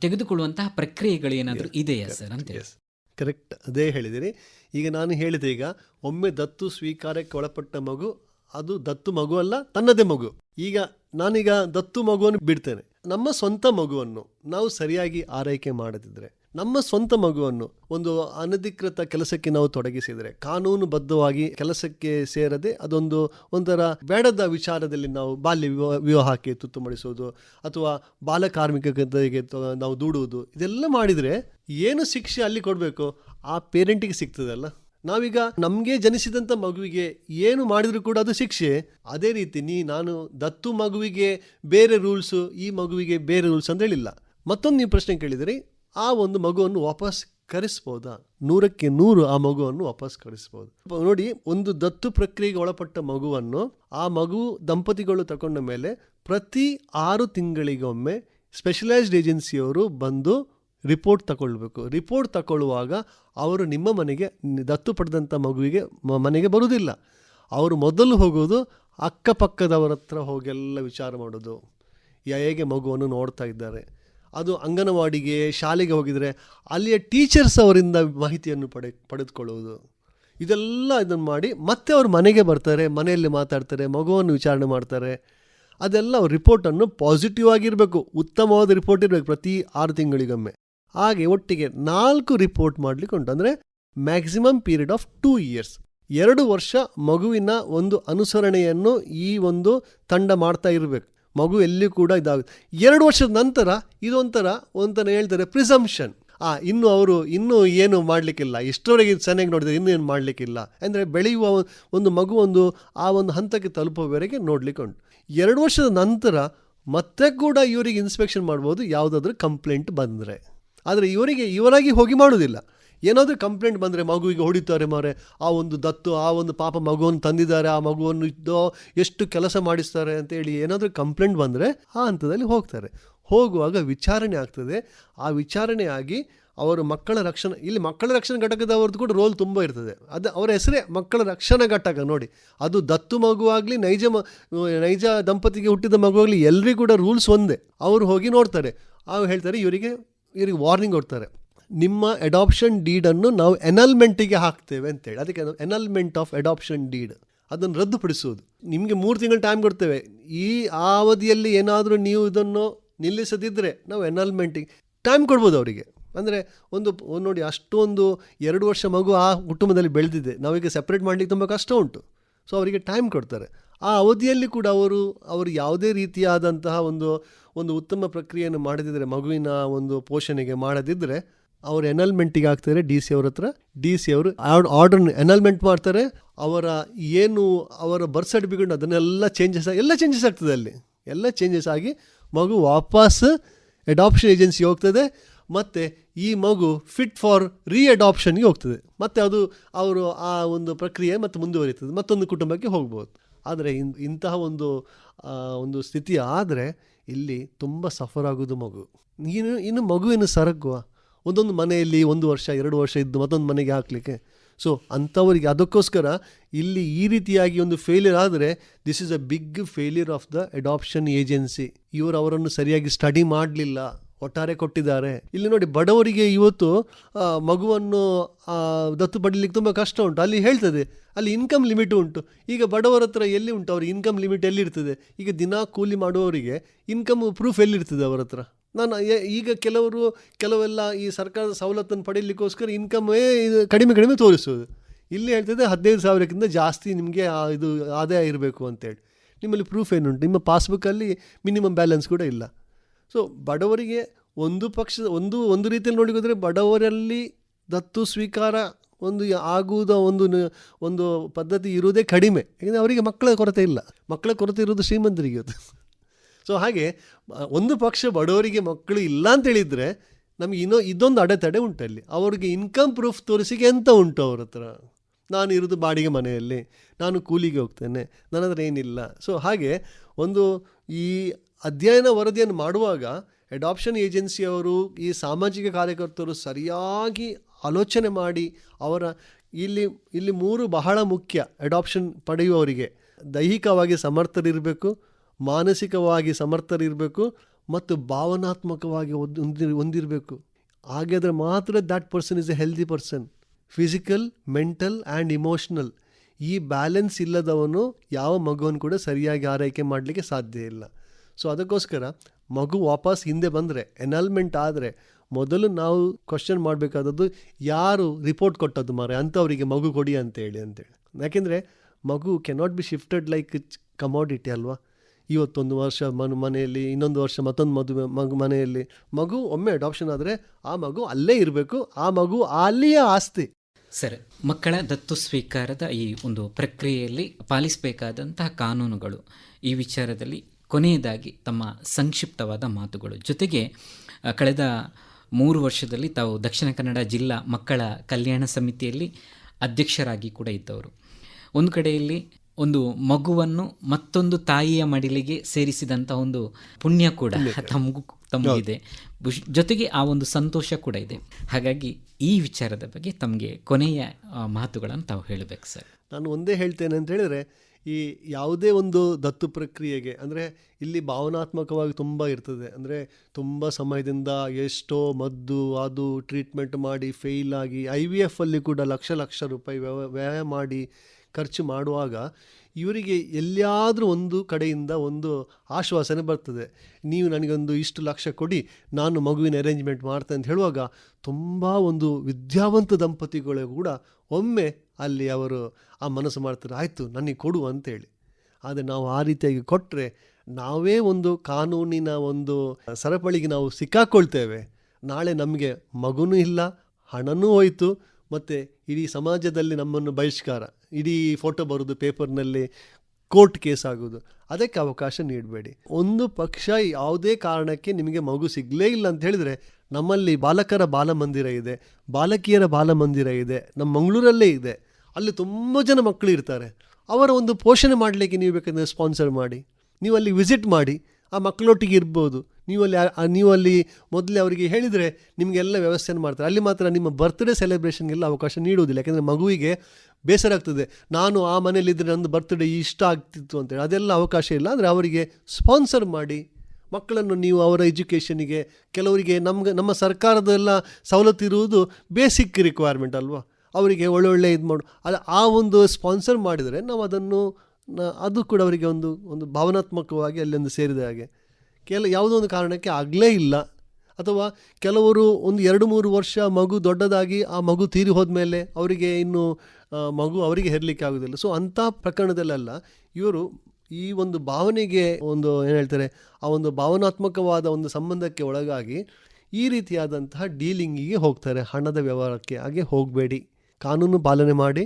ತೆಗೆದುಕೊಳ್ಳುವಂತಹ ಪ್ರಕ್ರಿಯೆಗಳು ಏನಾದರೂ ಇದೆಯಾ ಸರ್ ಅಂತೇಳಿ ಹೇಳಿ. ಕರೆಕ್ಟ್ ಅದೇ ಹೇಳಿದಿರಿ. ಈಗ ನಾನು ಹೇಳಿದೆ ಈಗ ಒಮ್ಮೆ ದತ್ತು ಸ್ವೀಕಾರಕ್ಕೆ ಒಳಪಟ್ಟ ಮಗು ಅದು ದತ್ತು ಮಗು ಅಲ್ಲ ತನ್ನದೇ ಮಗು. ಈಗ ನಾನೀಗ ದತ್ತು ಮಗುವನ್ನು ಬಿಡ್ತೇನೆ. ನಮ್ಮ ಸ್ವಂತ ಮಗುವನ್ನು ನಾವು ಸರಿಯಾಗಿ ಆರೈಕೆ ಮಾಡದಿದ್ದರೆ ನಮ್ಮ ಸ್ವಂತ ಮಗುವನ್ನು ಒಂದು ಅನಧಿಕೃತ ಕೆಲಸಕ್ಕೆ ನಾವು ತೊಡಗಿಸಿದರೆ ಕಾನೂನುಬದ್ಧವಾಗಿ ಕೆಲಸಕ್ಕೆ ಸೇರದೆ ಅದೊಂದು ಒಂಥರ ಬೇಡದ ವಿಚಾರದಲ್ಲಿ ನಾವು ಬಾಲ್ಯ ವಿವಾಹ, ವಿವಾಹಕ್ಕೆ ತುತ್ತು ಮಾಡಿಸೋದು ಅಥವಾ ಬಾಲಕಾರ್ಮಿಕತೆಗೆ ನಾವು ದೂಡುವುದು, ಇದೆಲ್ಲ ಮಾಡಿದರೆ ಏನು ಶಿಕ್ಷೆ ಅಲ್ಲಿ ಕೊಡಬೇಕು? ಆ ಪೇರೆಂಟಿಗೆ ಸಿಗ್ತದಲ್ಲ. ನಾವೀಗ ನಮಗೆ ಜನಿಸಿದಂಥ ಮಗುವಿಗೆ ಏನು ಮಾಡಿದರೂ ಕೂಡ ಅದು ಶಿಕ್ಷೆ. ಅದೇ ರೀತಿ ನೀ, ನಾನು, ದತ್ತು ಮಗುವಿಗೆ ಬೇರೆ ರೂಲ್ಸು, ಈ ಮಗುವಿಗೆ ಬೇರೆ ರೂಲ್ಸ್ ಅಂತ ಹೇಳಿಲ್ಲ. ಮತ್ತೊಂದು ನೀವು ಪ್ರಶ್ನೆ ಕೇಳಿದರೆ, ಆ ಒಂದು ಮಗುವನ್ನು ವಾಪಸ್ ಕರೆಸ್ಬೋದಾ? ನೂರಕ್ಕೆ ನೂರು ಆ ಮಗುವನ್ನು ವಾಪಸ್ ಕರೆಸ್ಬೋದು. ನೋಡಿ, ಒಂದು ದತ್ತು ಪ್ರಕ್ರಿಯೆಗೆ ಒಳಪಟ್ಟ ಮಗುವನ್ನು ಆ ಮಗು ದಂಪತಿಗಳು ತಗೊಂಡ ಮೇಲೆ ಪ್ರತಿ ಆರು ತಿಂಗಳಿಗೊಮ್ಮೆ ಸ್ಪೆಷಲೈಸ್ಡ್ ಏಜೆನ್ಸಿಯವರು ಬಂದು ರಿಪೋರ್ಟ್ ತಗೊಳ್ಬೇಕು. ರಿಪೋರ್ಟ್ ತಗೊಳ್ಳುವಾಗ ಅವರು ನಿಮ್ಮ ಮನೆಗೆ ದತ್ತು ಪಡೆದಂಥ ಮಗುವಿಗೆ ಮನೆಗೆ ಬರುವುದಿಲ್ಲ. ಅವರು ಮೊದಲು ಹೋಗೋದು ಅಕ್ಕಪಕ್ಕದವರ ಹತ್ರ ಹೋಗೆಲ್ಲ ವಿಚಾರ ಮಾಡೋದು. ಹೇಗೆ ಮಗುವನ್ನು ನೋಡ್ತಾ ಇದ್ದಾರೆ. ಅದು ಅಂಗನವಾಡಿಗೆ, ಶಾಲೆಗೆ ಹೋಗಿದರೆ ಅಲ್ಲಿಯ ಟೀಚರ್ಸ್ ಅವರಿಂದ ಮಾಹಿತಿಯನ್ನು ಪಡೆ, ಪಡೆದುಕೊಳ್ಳುವುದು. ಇದೆಲ್ಲ ಇದನ್ನು ಮಾಡಿ ಮತ್ತೆ ಅವರು ಮನೆಗೆ ಬರ್ತಾರೆ, ಮನೆಯಲ್ಲಿ ಮಾತಾಡ್ತಾರೆ, ಮಗುವನ್ನು ವಿಚಾರಣೆ ಮಾಡ್ತಾರೆ. ಅದೆಲ್ಲ ರಿಪೋರ್ಟನ್ನು ಪಾಸಿಟಿವ್ ಆಗಿರಬೇಕು. ಉತ್ತಮವಾದ ರಿಪೋರ್ಟ್ ಇರಬೇಕು ಪ್ರತಿ ಆರು ತಿಂಗಳಿಗೊಮ್ಮೆ. ಹಾಗೆ ಒಟ್ಟಿಗೆ ನಾಲ್ಕು ರಿಪೋರ್ಟ್ ಮಾಡಲಿಕ್ಕೆ ಉಂಟು. ಅಂದರೆ maximum period of two years ಎರಡು ವರ್ಷ ಮಗುವಿನ ಒಂದು ಅನುಸರಣೆಯನ್ನು ಈ ಒಂದು ತಂಡ ಮಾಡ್ತಾ ಇರಬೇಕು. ಮಗು ಎಲ್ಲಿಯೂ ಕೂಡ ಇದಾಗುತ್ತೆ. ಎರಡು ವರ್ಷದ ನಂತರ ಇದೊಂಥರ ಒಂಥರ ಹೇಳ್ತಾರೆ ಪ್ರಿಸಂಪ್ಷನ್ ಆ, ಇನ್ನು ಅವರು ಇನ್ನೂ ಏನು ಮಾಡಲಿಕ್ಕಿಲ್ಲ. ಇಷ್ಟರವರೆಗೆ ಚೆನ್ನಾಗಿ ನೋಡಿದರೆ ಇನ್ನೂ ಏನು ಮಾಡಲಿಕ್ಕಿಲ್ಲ. ಅಂದರೆ ಬೆಳೆಯುವ ಒಂದು ಮಗು ಒಂದು ಆ ಒಂದು ಹಂತಕ್ಕೆ ತಲುಪುವವರೆಗೆ ನೋಡಲಿಕ್ಕೆ ಉಂಟು. ಎರಡು ವರ್ಷದ ನಂತರ ಮತ್ತೆ ಕೂಡ ಇವರಿಗೆ ಇನ್ಸ್ಪೆಕ್ಷನ್ ಮಾಡ್ಬೋದು. ಯಾವುದಾದ್ರೂ ಕಂಪ್ಲೇಂಟ್ ಬಂದರೆ. ಆದರೆ ಇವರಿಗೆ, ಇವರಾಗಿ ಹೋಗಿ ಮಾಡೋದಿಲ್ಲ ಏನಾದರೂ ಕಂಪ್ಲೇಂಟ್ ಬಂದರೆ ಮಗುವಿಗೆ ಹೊಡಿತಾರೆ ಮಾರೆ, ಆ ಒಂದು ದತ್ತು, ಆ ಒಂದು ಪಾಪ ಮಗುವನ್ನು ತಂದಿದ್ದಾರೆ, ಆ ಮಗುವನ್ನು ಇದ್ದೋ ಎಷ್ಟು ಕೆಲಸ ಮಾಡಿಸ್ತಾರೆ ಅಂತೇಳಿ ಏನಾದರೂ ಕಂಪ್ಲೇಂಟ್ ಬಂದರೆ ಆ ಹಂತದಲ್ಲಿ ಹೋಗ್ತಾರೆ. ಹೋಗುವಾಗ ವಿಚಾರಣೆ ಆಗ್ತದೆ. ಆ ವಿಚಾರಣೆ ಆಗಿ ಅವರು ಮಕ್ಕಳ ರಕ್ಷಣೆ, ಇಲ್ಲಿ ಮಕ್ಕಳ ರಕ್ಷಣಾ ಘಟಕದವ್ರದ್ದು ಕೂಡ ರೋಲ್ ತುಂಬ ಇರ್ತದೆ. ಅದು ಅವರ ಹೆಸರೇ ಮಕ್ಕಳ ರಕ್ಷಣಾ ಘಟಕ ನೋಡಿ. ಅದು ದತ್ತು ಮಗುವಾಗಲಿ ನೈಜ ಮ, ನೈಜ ದಂಪತಿಗೆ ಹುಟ್ಟಿದ ಮಗುವಾಗಲಿ ಎಲ್ಲರಿಗೂ ಕೂಡ ರೂಲ್ಸ್ ಒಂದೇ. ಅವರು ಹೋಗಿ ನೋಡ್ತಾರೆ. ಅವ್ರು ಹೇಳ್ತಾರೆ, ಇವರಿಗೆ ಇವರಿಗೆ ವಾರ್ನಿಂಗ್ ಕೊಡ್ತಾರೆ, ನಿಮ್ಮ ಅಡಾಪ್ಷನ್ ಡೀಡನ್ನು ನಾವು ಎನಲ್ಮೆಂಟಿಗೆ ಹಾಕ್ತೇವೆ ಅಂತೇಳಿ. ಅದಕ್ಕೆ ಎನಲ್ಮೆಂಟ್ ಆಫ್ ಅಡಾಪ್ಷನ್ ಡೀಡ್ ಅದನ್ನು ರದ್ದುಪಡಿಸುವುದು. ನಿಮಗೆ ಮೂರು ತಿಂಗಳು ಟೈಮ್ ಕೊಡ್ತೇವೆ. ಈ ಆ ಅವಧಿಯಲ್ಲಿ ಏನಾದರೂ ನೀವು ಇದನ್ನು ನಿಲ್ಲಿಸದಿದ್ದರೆ ನಾವು ಎನಲ್ಮೆಂಟಿಗೆ ಟೈಮ್ ಕೊಡ್ಬೋದು ಅವರಿಗೆ. ಅಂದರೆ ಒಂದು, ನೋಡಿ, ಅಷ್ಟೊಂದು ಎರಡು ವರ್ಷ ಮಗು ಆ ಕುಟುಂಬದಲ್ಲಿ ಬೆಳೆದಿದೆ. ನಾವೀಗ ಸೆಪ್ರೇಟ್ ಮಾಡಲಿಕ್ಕೆ ತುಂಬ ಕಷ್ಟ ಉಂಟು. ಸೊ ಅವರಿಗೆ ಟೈಮ್ ಕೊಡ್ತಾರೆ. ಆ ಅವಧಿಯಲ್ಲಿ ಕೂಡ ಅವರು ಅವರು ಯಾವುದೇ ರೀತಿಯಾದಂತಹ ಒಂದು ಒಂದು ಉತ್ತಮ ಪ್ರಕ್ರಿಯೆಯನ್ನು ಮಾಡದಿದ್ದರೆ, ಮಗುವಿನ ಒಂದು ಪೋಷಣೆಗೆ ಮಾಡದಿದ್ದರೆ, ಅವರು ಎನಲ್ಮೆಂಟಿಗೆ ಆಗ್ತಾರೆ ಡಿ ಸಿ ಅವ್ರ ಹತ್ರ. ಡಿ ಸಿ ಅವರು ಆರ್ಡರ್ ಎನಲ್ಮೆಂಟ್ ಮಾಡ್ತಾರೆ. ಅವರ ಏನು, ಅವರ ಬರ್ತ್ ಸರ್ಟಿಫಿಕೇಟ್ ಅದನ್ನೆಲ್ಲ ಚೇಂಜಸ್ ಎಲ್ಲ ಚೇಂಜಸ್ ಆಗ್ತದೆ ಅಲ್ಲಿ. ಎಲ್ಲ ಚೇಂಜಸ್ ಆಗಿ ಮಗು ವಾಪಸ್ ಅಡಾಪ್ಷನ್ ಏಜೆನ್ಸಿ ಹೋಗ್ತದೆ. ಮತ್ತು ಈ ಮಗು ಫಿಟ್ ಫಾರ್ ರೀ ಅಡಾಪ್ಷನ್ಗೆ ಹೋಗ್ತದೆ. ಮತ್ತು ಅದು ಅವರು ಆ ಒಂದು ಪ್ರಕ್ರಿಯೆ ಮತ್ತು ಮುಂದುವರಿತದೆ. ಮತ್ತೊಂದು ಕುಟುಂಬಕ್ಕೆ ಹೋಗ್ಬೋದು. ಆದರೆ ಇನ್, ಇಂತಹ ಒಂದು ಒಂದು ಸ್ಥಿತಿ ಆದರೆ ಇಲ್ಲಿ ತುಂಬ ಸಫರ್ ಆಗೋದು ಮಗು. ಇನ್ನು ಇನ್ನು ಮಗುವಿನ ಸರಗುವ ಒಂದೊಂದು ಮನೆಯಲ್ಲಿ ಒಂದು ವರ್ಷ, ಎರಡು ವರ್ಷ ಇದ್ದು ಮತ್ತೊಂದು ಮನೆಗೆ ಹಾಕಲಿಕ್ಕೆ. ಸೊ ಅಂಥವರಿಗೆ ಅದಕ್ಕೋಸ್ಕರ ಇಲ್ಲಿ ಈ ರೀತಿಯಾಗಿ ಒಂದು ಫೇಲ್ಯೂರ್ ಆದರೆ this is a big failure of the adoption agency ಇವರು ಅವರನ್ನು ಸರಿಯಾಗಿ ಸ್ಟಡಿ ಮಾಡಲಿಲ್ಲ. ಒಟ್ಟಾರೆ ಕೊಟ್ಟಿದ್ದಾರೆ. ಇಲ್ಲಿ ನೋಡಿ ಬಡವರಿಗೆ ಇವತ್ತು ಮಗುವನ್ನು ದತ್ತು ಪಡೀಲಿಕ್ಕೆ ತುಂಬ ಕಷ್ಟ ಉಂಟು. ಅಲ್ಲಿ ಹೇಳ್ತದೆ, ಅಲ್ಲಿ ಇನ್ಕಮ್ ಲಿಮಿಟ್ ಉಂಟು. ಈಗ ಬಡವರ ಹತ್ರ ಎಲ್ಲಿ ಉಂಟು? ಅವ್ರ ಇನ್ಕಮ್ ಲಿಮಿಟ್ ಎಲ್ಲಿರ್ತದೆ? ಈಗ ದಿನ ಕೂಲಿ ಮಾಡುವವರಿಗೆ ಇನ್ಕಮ್ ಪ್ರೂಫ್ ಎಲ್ಲಿರ್ತದೆ ಅವರ ಹತ್ರ? ನಾನು ಈಗ ಕೆಲವರು, ಕೆಲವೆಲ್ಲ ಈ ಸರ್ಕಾರದ ಸವಲತ್ತನ್ನು ಪಡೀಲಿಕ್ಕೋಸ್ಕರ ಇನ್ಕಮ್ಮೇ ಇದು ಕಡಿಮೆ ಕಡಿಮೆ ತೋರಿಸೋದು ಇಲ್ಲಿ ಹೇಳ್ತದೆ ಹದಿನೈದು ಸಾವಿರಕ್ಕಿಂತ ಜಾಸ್ತಿ ನಿಮಗೆ ಇದು ಆದಾಯ ಇರಬೇಕು ಅಂತೇಳಿ. ನಿಮ್ಮಲ್ಲಿ ಪ್ರೂಫ್ ಏನುಂಟು? ನಿಮ್ಮ ಪಾಸ್ಬುಕ್ಕಲ್ಲಿ ಮಿನಿಮಮ್ ಬ್ಯಾಲೆನ್ಸ್ ಕೂಡ ಇಲ್ಲ. ಸೊ ಬಡವರಿಗೆ ಒಂದು ಪಕ್ಷ ಒಂದು ಒಂದು ರೀತಿಯಲ್ಲಿ ನೋಡಿದ್ರೆ ಬಡವರಲ್ಲಿ ದತ್ತು ಸ್ವೀಕಾರ ಒಂದು ಆಗುವುದ ಒಂದು ಒಂದು ಪದ್ಧತಿ ಇರುವುದೇ ಕಡಿಮೆ. ಯಾಕೆಂದರೆ ಅವರಿಗೆ ಮಕ್ಕಳ ಕೊರತೆ ಇಲ್ಲ. ಮಕ್ಕಳ ಕೊರತೆ ಇರೋದು ಶ್ರೀಮಂತರಿಗೆ ಅದು ಸೊ ಹಾಗೆ ಒಂದು ಪಕ್ಷ ಬಡವರಿಗೆ ಮಕ್ಕಳು ಇಲ್ಲ ಅಂತೇಳಿದರೆ ನಮಗೆ ಇನ್ನೂ, ಇದೊಂದು ಅಡೆತಡೆ ಉಂಟಲ್ಲಿ ಅವ್ರಿಗೆ ಇನ್ಕಮ್ ಪ್ರೂಫ್ ತೋರಿಸಿಗೆ ಎಂತ ಉಂಟು ಅವ್ರ ಹತ್ರ? ನಾನು ಇರೋದು ಬಾಡಿಗೆ ಮನೆಯಲ್ಲಿ. ನಾನು ಕೂಲಿಗೆ ಹೋಗ್ತೇನೆ. ನನ್ನ ಹತ್ರ ಏನಿಲ್ಲ. ಸೊ ಹಾಗೆ, ಒಂದು ಈ ಅಧ್ಯಯನ ವರದಿಯನ್ನು ಮಾಡುವಾಗ ಅಡಾಪ್ಷನ್ ಏಜೆನ್ಸಿಯವರು ಈ ಸಾಮಾಜಿಕ ಕಾರ್ಯಕರ್ತರು ಸರಿಯಾಗಿ ಆಲೋಚನೆ ಮಾಡಿ ಅವರ ಇಲ್ಲಿ ಇಲ್ಲಿ ಮೂರು ಬಹಳ ಮುಖ್ಯ ಅಡಾಪ್ಷನ್ ಪಡೆಯುವವರಿಗೆ ದೈಹಿಕವಾಗಿ ಸಮರ್ಥರಿರಬೇಕು, ಮಾನಸಿಕವಾಗಿ ಸಮರ್ಥರಿರಬೇಕು ಮತ್ತು ಭಾವನಾತ್ಮಕವಾಗಿ ಹೊಂದಿ ಹೊಂದಿರಬೇಕು ಹಾಗಾದರೆ ಮಾತ್ರ that person is a healthy person physical mental and emotional ಈ ಬ್ಯಾಲೆನ್ಸ್ ಇಲ್ಲದವನು ಯಾವ ಮಗುವನ್ನು ಕೂಡ ಸರಿಯಾಗಿ ಆರೈಕೆ ಮಾಡಲಿಕ್ಕೆ ಸಾಧ್ಯ ಇಲ್ಲ. ಸೊ ಅದಕ್ಕೋಸ್ಕರ ಮಗು ವಾಪಸ್ ಹಿಂದೆ ಬಂದರೆ ಎನಲ್ಮೆಂಟ್ ಆದರೆ, ಮೊದಲು ನಾವು ಕ್ವಶನ್ ಮಾಡಬೇಕಾದದ್ದು, ಯಾರು ರಿಪೋರ್ಟ್ ಕೊಟ್ಟದ್ದು ಮಾರೆ ಅಂಥವರಿಗೆ ಮಗು ಕೊಡಿ ಅಂತೇಳಿ ಅಂತೇಳಿ. ಯಾಕೆಂದರೆ, ಮಗು cannot be shifted like commodity ಅಲ್ವಾ? ಇವತ್ತೊಂದು ವರ್ಷ ಮನ ಮನೆಯಲ್ಲಿ, ಇನ್ನೊಂದು ವರ್ಷ ಮತ್ತೊಂದು ಮದುವೆ, ಮಗು ಮನೆಯಲ್ಲಿ. ಮಗು ಒಮ್ಮೆ ಅಡಾಪ್ಷನ್ ಆದರೆ, ಆ ಮಗು ಅಲ್ಲೇ ಇರಬೇಕು, ಆ ಮಗು ಅಲ್ಲಿಯ ಆಸ್ತಿ. ಸರಿ, ಮಕ್ಕಳ ದತ್ತು ಸ್ವೀಕಾರದ ಈ ಒಂದು ಪ್ರಕ್ರಿಯೆಯಲ್ಲಿ ಪಾಲಿಸಬೇಕಾದಂತಹ ಕಾನೂನುಗಳು ಈ ವಿಚಾರದಲ್ಲಿ ಕೊನೆಯದಾಗಿ ತಮ್ಮ ಸಂಕ್ಷಿಪ್ತವಾದ ಮಾತುಗಳು. ಜೊತೆಗೆ ಕಳೆದ ಮೂರು ವರ್ಷದಲ್ಲಿ ತಾವು ದಕ್ಷಿಣ ಕನ್ನಡ ಜಿಲ್ಲಾ ಮಕ್ಕಳ ಕಲ್ಯಾಣ ಸಮಿತಿಯಲ್ಲಿ ಅಧ್ಯಕ್ಷರಾಗಿ ಕೂಡ ಇದ್ದವರು. ಒಂದು ಕಡೆಯಲ್ಲಿ ಒಂದು ಮಗುವನ್ನು ಮತ್ತೊಂದು ತಾಯಿಯ ಮಡಿಲಿಗೆ ಸೇರಿಸಿದಂಥ ಒಂದು ಪುಣ್ಯ ಕೂಡ ತಮಗೂ ತಮಗಿದೆ. ಜೊತೆಗೆ ಆ ಒಂದು ಸಂತೋಷ ಕೂಡ ಇದೆ. ಹಾಗಾಗಿ ಈ ವಿಚಾರದ ಬಗ್ಗೆ ತಮಗೆ ಕೊನೆಯ ಮಾತುಗಳನ್ನು ತಾವು ಹೇಳಬೇಕು ಸರ್. ನಾನು ಒಂದೇ ಹೇಳ್ತೇನೆ ಅಂತ ಹೇಳಿದರೆ ಈ ಯಾವುದೇ ಒಂದು ದತ್ತು ಪ್ರಕ್ರಿಯೆಗೆ, ಅಂದರೆ ಇಲ್ಲಿ ಭಾವನಾತ್ಮಕವಾಗಿ ತುಂಬ ಇರ್ತದೆ. ಅಂದರೆ ತುಂಬ ಸಮಯದಿಂದ ಎಷ್ಟೋ ಮದ್ದು, ಅದು ಟ್ರೀಟ್ಮೆಂಟ್ ಮಾಡಿ ಫೇಲ್ ಆಗಿ ಐ ವಿ ಎಫಲ್ಲಿ ಕೂಡ ಲಕ್ಷ ಲಕ್ಷ ರೂಪಾಯಿ ವ್ಯವ, ವ್ಯಯ ಮಾಡಿ ಖರ್ಚು ಮಾಡುವಾಗ ಇವರಿಗೆ ಎಲ್ಲಿಯಾದರೂ ಒಂದು ಕಡೆಯಿಂದ ಒಂದು ಆಶ್ವಾಸನೆ ಬರ್ತದೆ. ನೀವು ನನಗೊಂದು ಇಷ್ಟು ಲಕ್ಷ ಕೊಡಿ, ನಾನು ಮಗುವಿನ ಅರೇಂಜ್ಮೆಂಟ್ ಮಾಡ್ತೇನೆ ಅಂತ ಹೇಳುವಾಗ ತುಂಬ ಒಂದು ವಿದ್ಯಾವಂತ ದಂಪತಿಗಳು ಕೂಡ ಒಮ್ಮೆ ಅಲ್ಲಿ ಅವರು ಆ ಮನಸ್ಸು ಮಾಡ್ತಾರೆ, ಆಯಿತು, ನನಗೆ ಕೊಡು ಅಂತೇಳಿ. ಆದರೆ ನಾವು ಆ ರೀತಿಯಾಗಿ ಕೊಟ್ಟರೆ ನಾವೇ ಒಂದು ಕಾನೂನಿನ ಒಂದು ಸರಪಳಿಗೆ ನಾವು ಸಿಕ್ಕಾಕೊಳ್ತೇವೆ. ನಾಳೆ ನಮಗೆ ಮಗುನೂ ಇಲ್ಲ, ಹಣನೂ ಹೋಯಿತು, ಮತ್ತು ಇಡೀ ಸಮಾಜದಲ್ಲಿ ನಮ್ಮನ್ನು ಬಹಿಷ್ಕಾರ. ಇಡೀ ಫೋಟೋ ಬರೋದು ಪೇಪರ್ನಲ್ಲಿ ಕೋರ್ಟ್ ಕೇಸ್ ಆಗೋದು. ಅದಕ್ಕೆ ಅವಕಾಶ ನೀಡಬೇಡಿ. ಒಂದು ಪಕ್ಷ ಯಾವುದೇ ಕಾರಣಕ್ಕೆ ನಿಮಗೆ ಮಗು ಸಿಗಲೇ ಇಲ್ಲ ಅಂತ ಹೇಳಿದರೆ ನಮ್ಮಲ್ಲಿ ಬಾಲಕರ ಬಾಲಮಂದಿರ ಇದೆ, ಬಾಲಕಿಯರ ಬಾಲಮಂದಿರ ಇದೆ, ನಮ್ಮ ಮಂಗಳೂರಲ್ಲೇ ಇದೆ. ಅಲ್ಲಿ ತುಂಬ ಜನ ಮಕ್ಕಳು ಇರ್ತಾರೆ. ಅವರ ಒಂದು ಪೋಷಣೆ ಮಾಡಲಿಕ್ಕೆ ನೀವು ಬೇಕಂದರೆ ಸ್ಪಾನ್ಸರ್ ಮಾಡಿ. ನೀವು ಅಲ್ಲಿ ವಿಸಿಟ್ ಮಾಡಿ, ಆ ಮಕ್ಕಳೊಟ್ಟಿಗೆ ಇರ್ಬೋದು. ನೀವು ಅಲ್ಲಿ ನೀವು ಅಲ್ಲಿ ಮೊದಲೇ ಅವರಿಗೆ ಹೇಳಿದರೆ ನಿಮಗೆಲ್ಲ ವ್ಯವಸ್ಥೆಯನ್ನು ಮಾಡ್ತಾರೆ. ಅಲ್ಲಿ ಮಾತ್ರ ನಿಮ್ಮ ಬರ್ತ್ಡೇ ಸೆಲೆಬ್ರೇಷನ್ಗೆಲ್ಲ ಅವಕಾಶ ನೀಡುವುದಿಲ್ಲ. ಯಾಕೆಂದರೆ ಮಗುವಿಗೆ ಬೇಸರ ಆಗ್ತದೆ. ನಾನು ಆ ಮನೇಲಿದ್ದರೆ ನಂದು ಬರ್ತ್ಡೇ ಇಷ್ಟ ಆಗ್ತಿತ್ತು ಅಂತೇಳಿ ಅದೆಲ್ಲ ಅವಕಾಶ ಇಲ್ಲ. ಅಂದರೆ ಅವರಿಗೆ ಸ್ಪಾನ್ಸರ್ ಮಾಡಿ ಮಕ್ಕಳನ್ನು ನೀವು ಅವರ ಎಜುಕೇಷನಿಗೆ ಕೆಲವರಿಗೆ ನಮ್ಗೆ, ನಮ್ಮ ಸರ್ಕಾರದೆಲ್ಲ ಸವಲತ್ತು ಇರುವುದು ಬೇಸಿಕ್ ರಿಕ್ವೈರ್ಮೆಂಟ್ ಅಲ್ವಾ? ಅವರಿಗೆ ಒಳ್ಳೊಳ್ಳೆ ಇದು ಮಾಡು. ಅದು ಆ ಒಂದು ಸ್ಪಾನ್ಸರ್ ಮಾಡಿದರೆ ನಾವು ಅದನ್ನು ಅದು ಕೂಡ ಅವರಿಗೆ ಒಂದು ಒಂದು ಭಾವನಾತ್ಮಕವಾಗಿ ಅಲ್ಲೊಂದು ಸೇರಿದ ಹಾಗೆ ಕೆಲ ಯಾವುದೋ ಒಂದು ಕಾರಣಕ್ಕೆ ಆಗಲೇ ಇಲ್ಲ. ಅಥವಾ ಕೆಲವರು ಒಂದು ಎರಡು ಮೂರು ವರ್ಷ ಮಗು ದೊಡ್ಡದಾಗಿ ಆ ಮಗು ತೀರಿ ಹೋದ್ಮೇಲೆ ಅವರಿಗೆ ಇನ್ನು ಮಗು ಅವರಿಗೆ ಹೆರಲಿಕ್ಕೆ ಆಗೋದಿಲ್ಲ. ಸೊ ಅಂಥ ಪ್ರಕರಣದಲ್ಲೆಲ್ಲ ಇವರು ಈ ಒಂದು ಭಾವನೆಗೆ ಒಂದು ಏನು ಹೇಳ್ತಾರೆ, ಆ ಒಂದು ಭಾವನಾತ್ಮಕವಾದ ಒಂದು ಸಂಬಂಧಕ್ಕೆ ಒಳಗಾಗಿ ಈ ರೀತಿಯಾದಂತಹ ಡೀಲಿಂಗಿಗೆ ಹೋಗ್ತಾರೆ. ಹಣದ ವ್ಯವಹಾರಕ್ಕೆ ಹಾಗೆ ಹೋಗಬೇಡಿ. ಕಾನೂನು ಪಾಲನೆ ಮಾಡಿ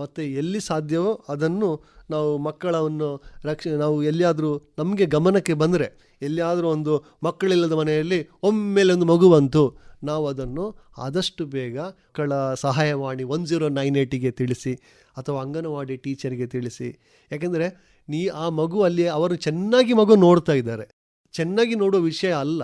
ಮತ್ತು ಎಲ್ಲಿ ಸಾಧ್ಯವೋ ಅದನ್ನು ನಾವು ಮಕ್ಕಳನ್ನು ರಕ್ಷ, ನಾವು ಎಲ್ಲಿಯಾದರೂ ನಮಗೆ ಗಮನಕ್ಕೆ ಬಂದರೆ, ಎಲ್ಲಿಯಾದರೂ ಒಂದು ಮಕ್ಕಳಿಲ್ಲದ ಮನೆಯಲ್ಲಿ ಒಮ್ಮೆಲೆ ಒಂದು ಮಗು ಬಂತು, ನಾವು ಅದನ್ನು ಆದಷ್ಟು ಬೇಗ ಮಕ್ಕಳ ಸಹಾಯವಾಣಿ ಒನ್ ಜೀರೋ ನೈನ್ ಏಯ್ಟಿಗೆ ತಿಳಿಸಿ ಅಥವಾ ಅಂಗನವಾಡಿ ಟೀಚರಿಗೆ ತಿಳಿಸಿ. ಯಾಕೆಂದರೆ ನೀ ಆ ಮಗು ಅಲ್ಲಿ ಅವರು ಚೆನ್ನಾಗಿ ಮಗು ನೋಡ್ತಾ ಇದ್ದಾರೆ. ಚೆನ್ನಾಗಿ ನೋಡೋ ವಿಷಯ ಅಲ್ಲ.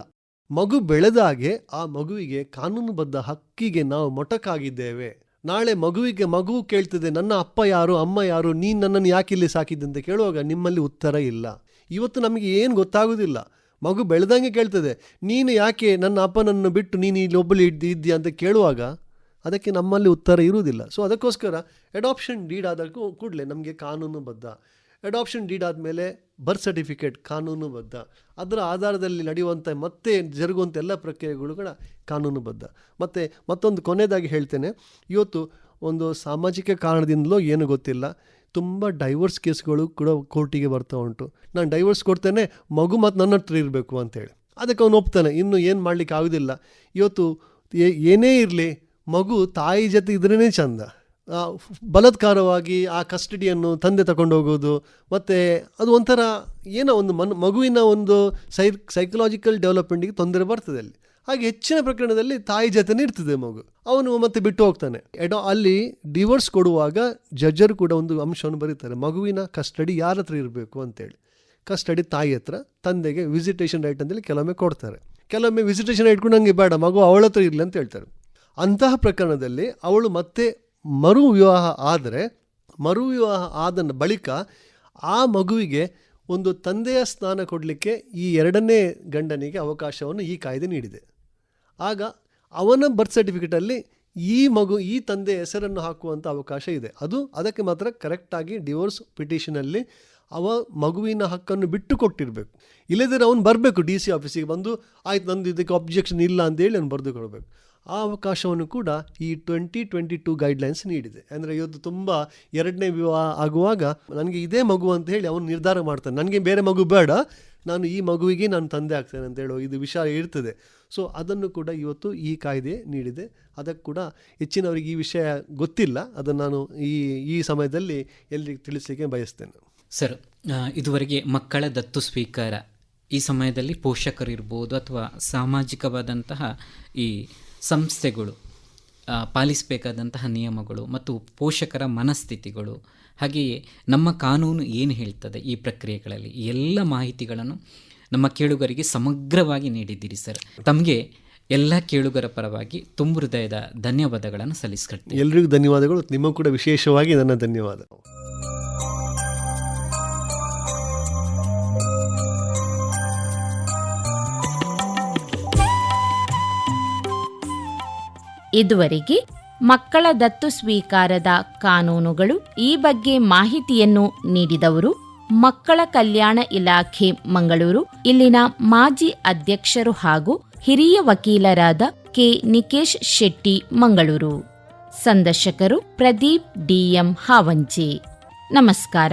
ಮಗು ಬೆಳೆದಾಗೆ ಆ ಮಗುವಿಗೆ ಕಾನೂನುಬದ್ಧ ಹಕ್ಕಿಗೆ ನಾವು ಮೊಟಕಾಗಿದ್ದೇವೆ. ನಾಳೆ ಮಗುವಿಗೆ ಮಗು ಕೇಳ್ತದೆ, ನನ್ನ ಅಪ್ಪ ಯಾರು, ಅಮ್ಮ ಯಾರು, ನೀನು ನನ್ನನ್ನು ಯಾಕೆ ಇಲ್ಲಿ ಸಾಕಿದ್ದೆ ಅಂತ ಕೇಳುವಾಗ ನಿಮ್ಮಲ್ಲಿ ಉತ್ತರ ಇಲ್ಲ. ಇವತ್ತು ನಮಗೆ ಏನು ಗೊತ್ತಾಗೋದಿಲ್ಲ. ಮಗು ಬೆಳೆದಂಗೆ ಕೇಳ್ತದೆ, ನೀನು ಯಾಕೆ ನನ್ನ ಅಪ್ಪನನ್ನು ಬಿಟ್ಟು ನೀನು ಇಲ್ಲಿ ಒಬ್ಬಳು ಇದ್ದು, ಇದ್ದೀಯ ಅಂತ ಕೇಳುವಾಗ ಅದಕ್ಕೆ ನಮ್ಮಲ್ಲಿ ಉತ್ತರ ಇರುವುದಿಲ್ಲ. ಸೊ ಅದಕ್ಕೋಸ್ಕರ ಅಡಾಪ್ಷನ್ ಡೀಡ್ ಆದ ಕೂಡಲೇ ನಮಗೆ ಕಾನೂನುಬದ್ಧ ಅಡಾಪ್ಷನ್ ಡೀಡ್ ಆದಮೇಲೆ ಬರ್ತ್ ಸರ್ಟಿಫಿಕೇಟ್ ಕಾನೂನುಬದ್ಧ. ಅದರ ಆಧಾರದಲ್ಲಿ ನಡೆಯುವಂಥ ಮತ್ತೆ ಜರುಗುವಂಥ ಎಲ್ಲ ಪ್ರಕ್ರಿಯೆಗಳು ಕೂಡ ಕಾನೂನುಬದ್ಧ. ಮತ್ತು ಮತ್ತೊಂದು ಕೊನೆಯದಾಗಿ ಹೇಳ್ತೇನೆ, ಇವತ್ತು ಒಂದು ಸಾಮಾಜಿಕ ಕಾರಣದಿಂದಲೋ ಏನು ಗೊತ್ತಿಲ್ಲ, ತುಂಬ ಡೈವರ್ಸ್ ಕೇಸ್ಗಳು ಕೂಡ ಕೋರ್ಟಿಗೆ ಬರ್ತಾ ಉಂಟು. ನಾನು ಡೈವರ್ಸ್ ಕೊಡ್ತೇನೆ, ಮಗು ಮತ್ತು ನನ್ನ ಹತ್ರ ಇರಬೇಕು ಅಂತೇಳಿ. ಅದಕ್ಕೆ ಅವನು ಒಪ್ತಾನೆ, ಇನ್ನು ಏನು ಮಾಡಲಿಕ್ಕೆ ಆಗೋದಿಲ್ಲ ಇವತ್ತು ಏನೇ ಇರಲಿ, ಮಗು ತಾಯಿ ಜೊತೆ ಇದ್ರೇ ಚಂದ. ಬಲಾತ್ಕಾರವಾಗಿ ಆ ಕಸ್ಟಡಿಯನ್ನು ತಂದೆ ತಗೊಂಡು ಹೋಗೋದು, ಮತ್ತು ಅದು ಒಂಥರ ಏನೋ ಒಂದು ಮನ್, ಮಗುವಿನ ಒಂದು ಸೈ ಸೈಕಲಾಜಿಕಲ್ ಡೆವಲಪ್ಮೆಂಟಿಗೆ ತೊಂದರೆ ಬರ್ತದೆ ಅಲ್ಲಿ. ಹಾಗೆ ಹೆಚ್ಚಿನ ಪ್ರಕರಣದಲ್ಲಿ ತಾಯಿ ಜೊತೆನೇ ಇರ್ತದೆ ಮಗು. ಅವನು ಮತ್ತೆ ಬಿಟ್ಟು ಹೋಗ್ತಾನೆ. ಎಡೋ ಅಲ್ಲಿ ಡಿವೋರ್ಸ್ ಕೊಡುವಾಗ ಜಡ್ಜರು ಕೂಡ ಒಂದು ಅಂಶವನ್ನು ಬರೀತಾರೆ. ಮಗುವಿನ ಕಸ್ಟಡಿ ಯಾರ ಹತ್ರ ಇರಬೇಕು ಅಂತೇಳಿ. ಕಸ್ಟಡಿ ತಾಯಿ ಹತ್ರ, ತಂದೆಗೆ ವಿಸಿಟೇಷನ್ ರೈಟ್ ಅಂತೇಳಿ ಕೆಲವೊಮ್ಮೆ ಕೊಡ್ತಾರೆ. ಕೆಲವೊಮ್ಮೆ ವಿಸಿಟೇಷನ್ ಕೂಡ ನನಗೆ ಬೇಡ, ಮಗು ಅವಳ ಹತ್ರ ಇರಲಿ ಅಂತ ಹೇಳ್ತಾರೆ. ಅಂತಹ ಪ್ರಕರಣದಲ್ಲಿ ಅವಳು ಮತ್ತೆ ಮರು ವಿವಾಹ ಆದರೆ ಮರು ವಿವಾಹ ಆದ ಬಳಿಕ ಆ ಮಗುವಿಗೆ ಒಂದು ತಂದೆಯ ಸ್ಥಾನ ಕೊಡಲಿಕ್ಕೆ ಈ ಎರಡನೇ ಗಂಡನಿಗೆ ಅವಕಾಶವನ್ನು ಈ ಕಾಯ್ದೆ ನೀಡಿದೆ. ಆಗ ಅವನ ಬರ್ತ್ ಸರ್ಟಿಫಿಕೇಟಲ್ಲಿ ಈ ಮಗು, ಈ ತಂದೆ ಹೆಸರನ್ನು ಹಾಕುವಂಥ ಅವಕಾಶ ಇದೆ. ಅದು ಅದಕ್ಕೆ ಮಾತ್ರ ಕರೆಕ್ಟಾಗಿ ಡಿವೋರ್ಸ್ ಪಿಟಿಷನಲ್ಲಿ ಅವ ಮಗುವಿನ ಹಕ್ಕನ್ನು ಬಿಟ್ಟು ಕೊಟ್ಟಿರಬೇಕು. ಇಲ್ಲದಿದ್ದರೆ ಅವನು ಬರಬೇಕು ಡಿ ಸಿ ಆಫೀಸಿಗೆ ಬಂದು, ಆಯ್ತು ನಂದು ಇದಕ್ಕೆ ಅಬ್ಜೆಕ್ಷನ್ ಇಲ್ಲ ಅಂತೇಳಿ ಅವ್ನು ಬರೆದು ಕೊಡಬೇಕು. ಆ ಅವಕಾಶವನ್ನು ಕೂಡ ಈ ಟ್ವೆಂಟಿ ಟ್ವೆಂಟಿ ಟೂ ಗೈಡ್ಲೈನ್ಸ್ ನೀಡಿದೆ. ಅಂದರೆ ಇವತ್ತು ತುಂಬ ಎರಡನೇ ವಿವಾಹ ಆಗುವಾಗ ನನಗೆ ಇದೇ ಮಗು ಅಂತ ಹೇಳಿ ಅವನು ನಿರ್ಧಾರ ಮಾಡ್ತಾನೆ. ನನಗೆ ಬೇರೆ ಮಗು ಬೇಡ, ನಾನು ಈ ಮಗುವಿಗೆ ನಾನು ತಂದೆ ಆಗ್ತೇನೆ ಅಂತ ಹೇಳೋ ಇದು ವಿಷಯ ಇರ್ತದೆ. ಸೊ ಅದನ್ನು ಕೂಡ ಇವತ್ತು ಈ ಕಾಯ್ದೆ ನೀಡಿದೆ. ಅದಕ್ಕೆ ಕೂಡ ಹೆಚ್ಚಿನವರಿಗೆ ಈ ವಿಷಯ ಗೊತ್ತಿಲ್ಲ. ಅದನ್ನು ನಾನು ಈ ಈ ಸಮಯದಲ್ಲಿ ಎಲ್ರಿಗೂ ತಿಳಿಸಲಿಕ್ಕೆ ಬಯಸ್ತೇನೆ. ಸರ್ ಇದುವರೆಗೆ ಮಕ್ಕಳ ದತ್ತು ಸ್ವೀಕಾರ ಈ ಸಮಯದಲ್ಲಿ ಪೋಷಕರು ಇರ್ಬೋದು ಅಥವಾ ಸಾಮಾಜಿಕವಾದಂತಹ ಈ ಸಂಸ್ಥೆಗಳು ಪಾಲಿಸಬೇಕಾದಂತಹ ನಿಯಮಗಳು ಮತ್ತು ಪೋಷಕರ ಮನಸ್ಥಿತಿಗಳು, ಹಾಗೆಯೇ ನಮ್ಮ ಕಾನೂನು ಏನು ಹೇಳ್ತದೆ ಈ ಪ್ರಕ್ರಿಯೆಗಳಲ್ಲಿ? ಎಲ್ಲ ಮಾಹಿತಿಗಳನ್ನು ನಮ್ಮ ಕೇಳುಗರಿಗೆ ಸಮಗ್ರವಾಗಿ ನೀಡಿದ್ದೀರಿ ಸರ್. ತಮಗೆ ಎಲ್ಲ ಕೇಳುಗರ ಪರವಾಗಿ ತುಂಬ ಹೃದಯದ ಧನ್ಯವಾದಗಳನ್ನು ಸಲ್ಲಿಸ್ಕೊಳ್ತೀನಿ ಎಲ್ರಿಗೂ ಧನ್ಯವಾದಗಳು. ನಿಮಗೂ ಕೂಡ ವಿಶೇಷವಾಗಿ ನನ್ನ ಧನ್ಯವಾದ. ಇದುವರೆಗೆ ಮಕ್ಕಳ ದತ್ತು ಸ್ವೀಕಾರದ ಕಾನೂನುಗಳು ಈ ಬಗ್ಗೆ ಮಾಹಿತಿಯನ್ನು ನೀಡಿದವರು ಮಕ್ಕಳ ಕಲ್ಯಾಣ ಇಲಾಖೆ ಮಂಗಳೂರು, ಇಲ್ಲಿನ ಮಾಜಿ ಅಧ್ಯಕ್ಷರು ಹಾಗೂ ಹಿರಿಯ ವಕೀಲರಾದ ಕೆ. ನಿಕೇಶ್ ಶೆಟ್ಟಿ ಮಂಗಳೂರು. ಸಂದರ್ಶಕರು ಪ್ರದೀಪ್ ಡಿಎಂ ಹಾವಂಚೆ ನಮಸ್ಕಾರ.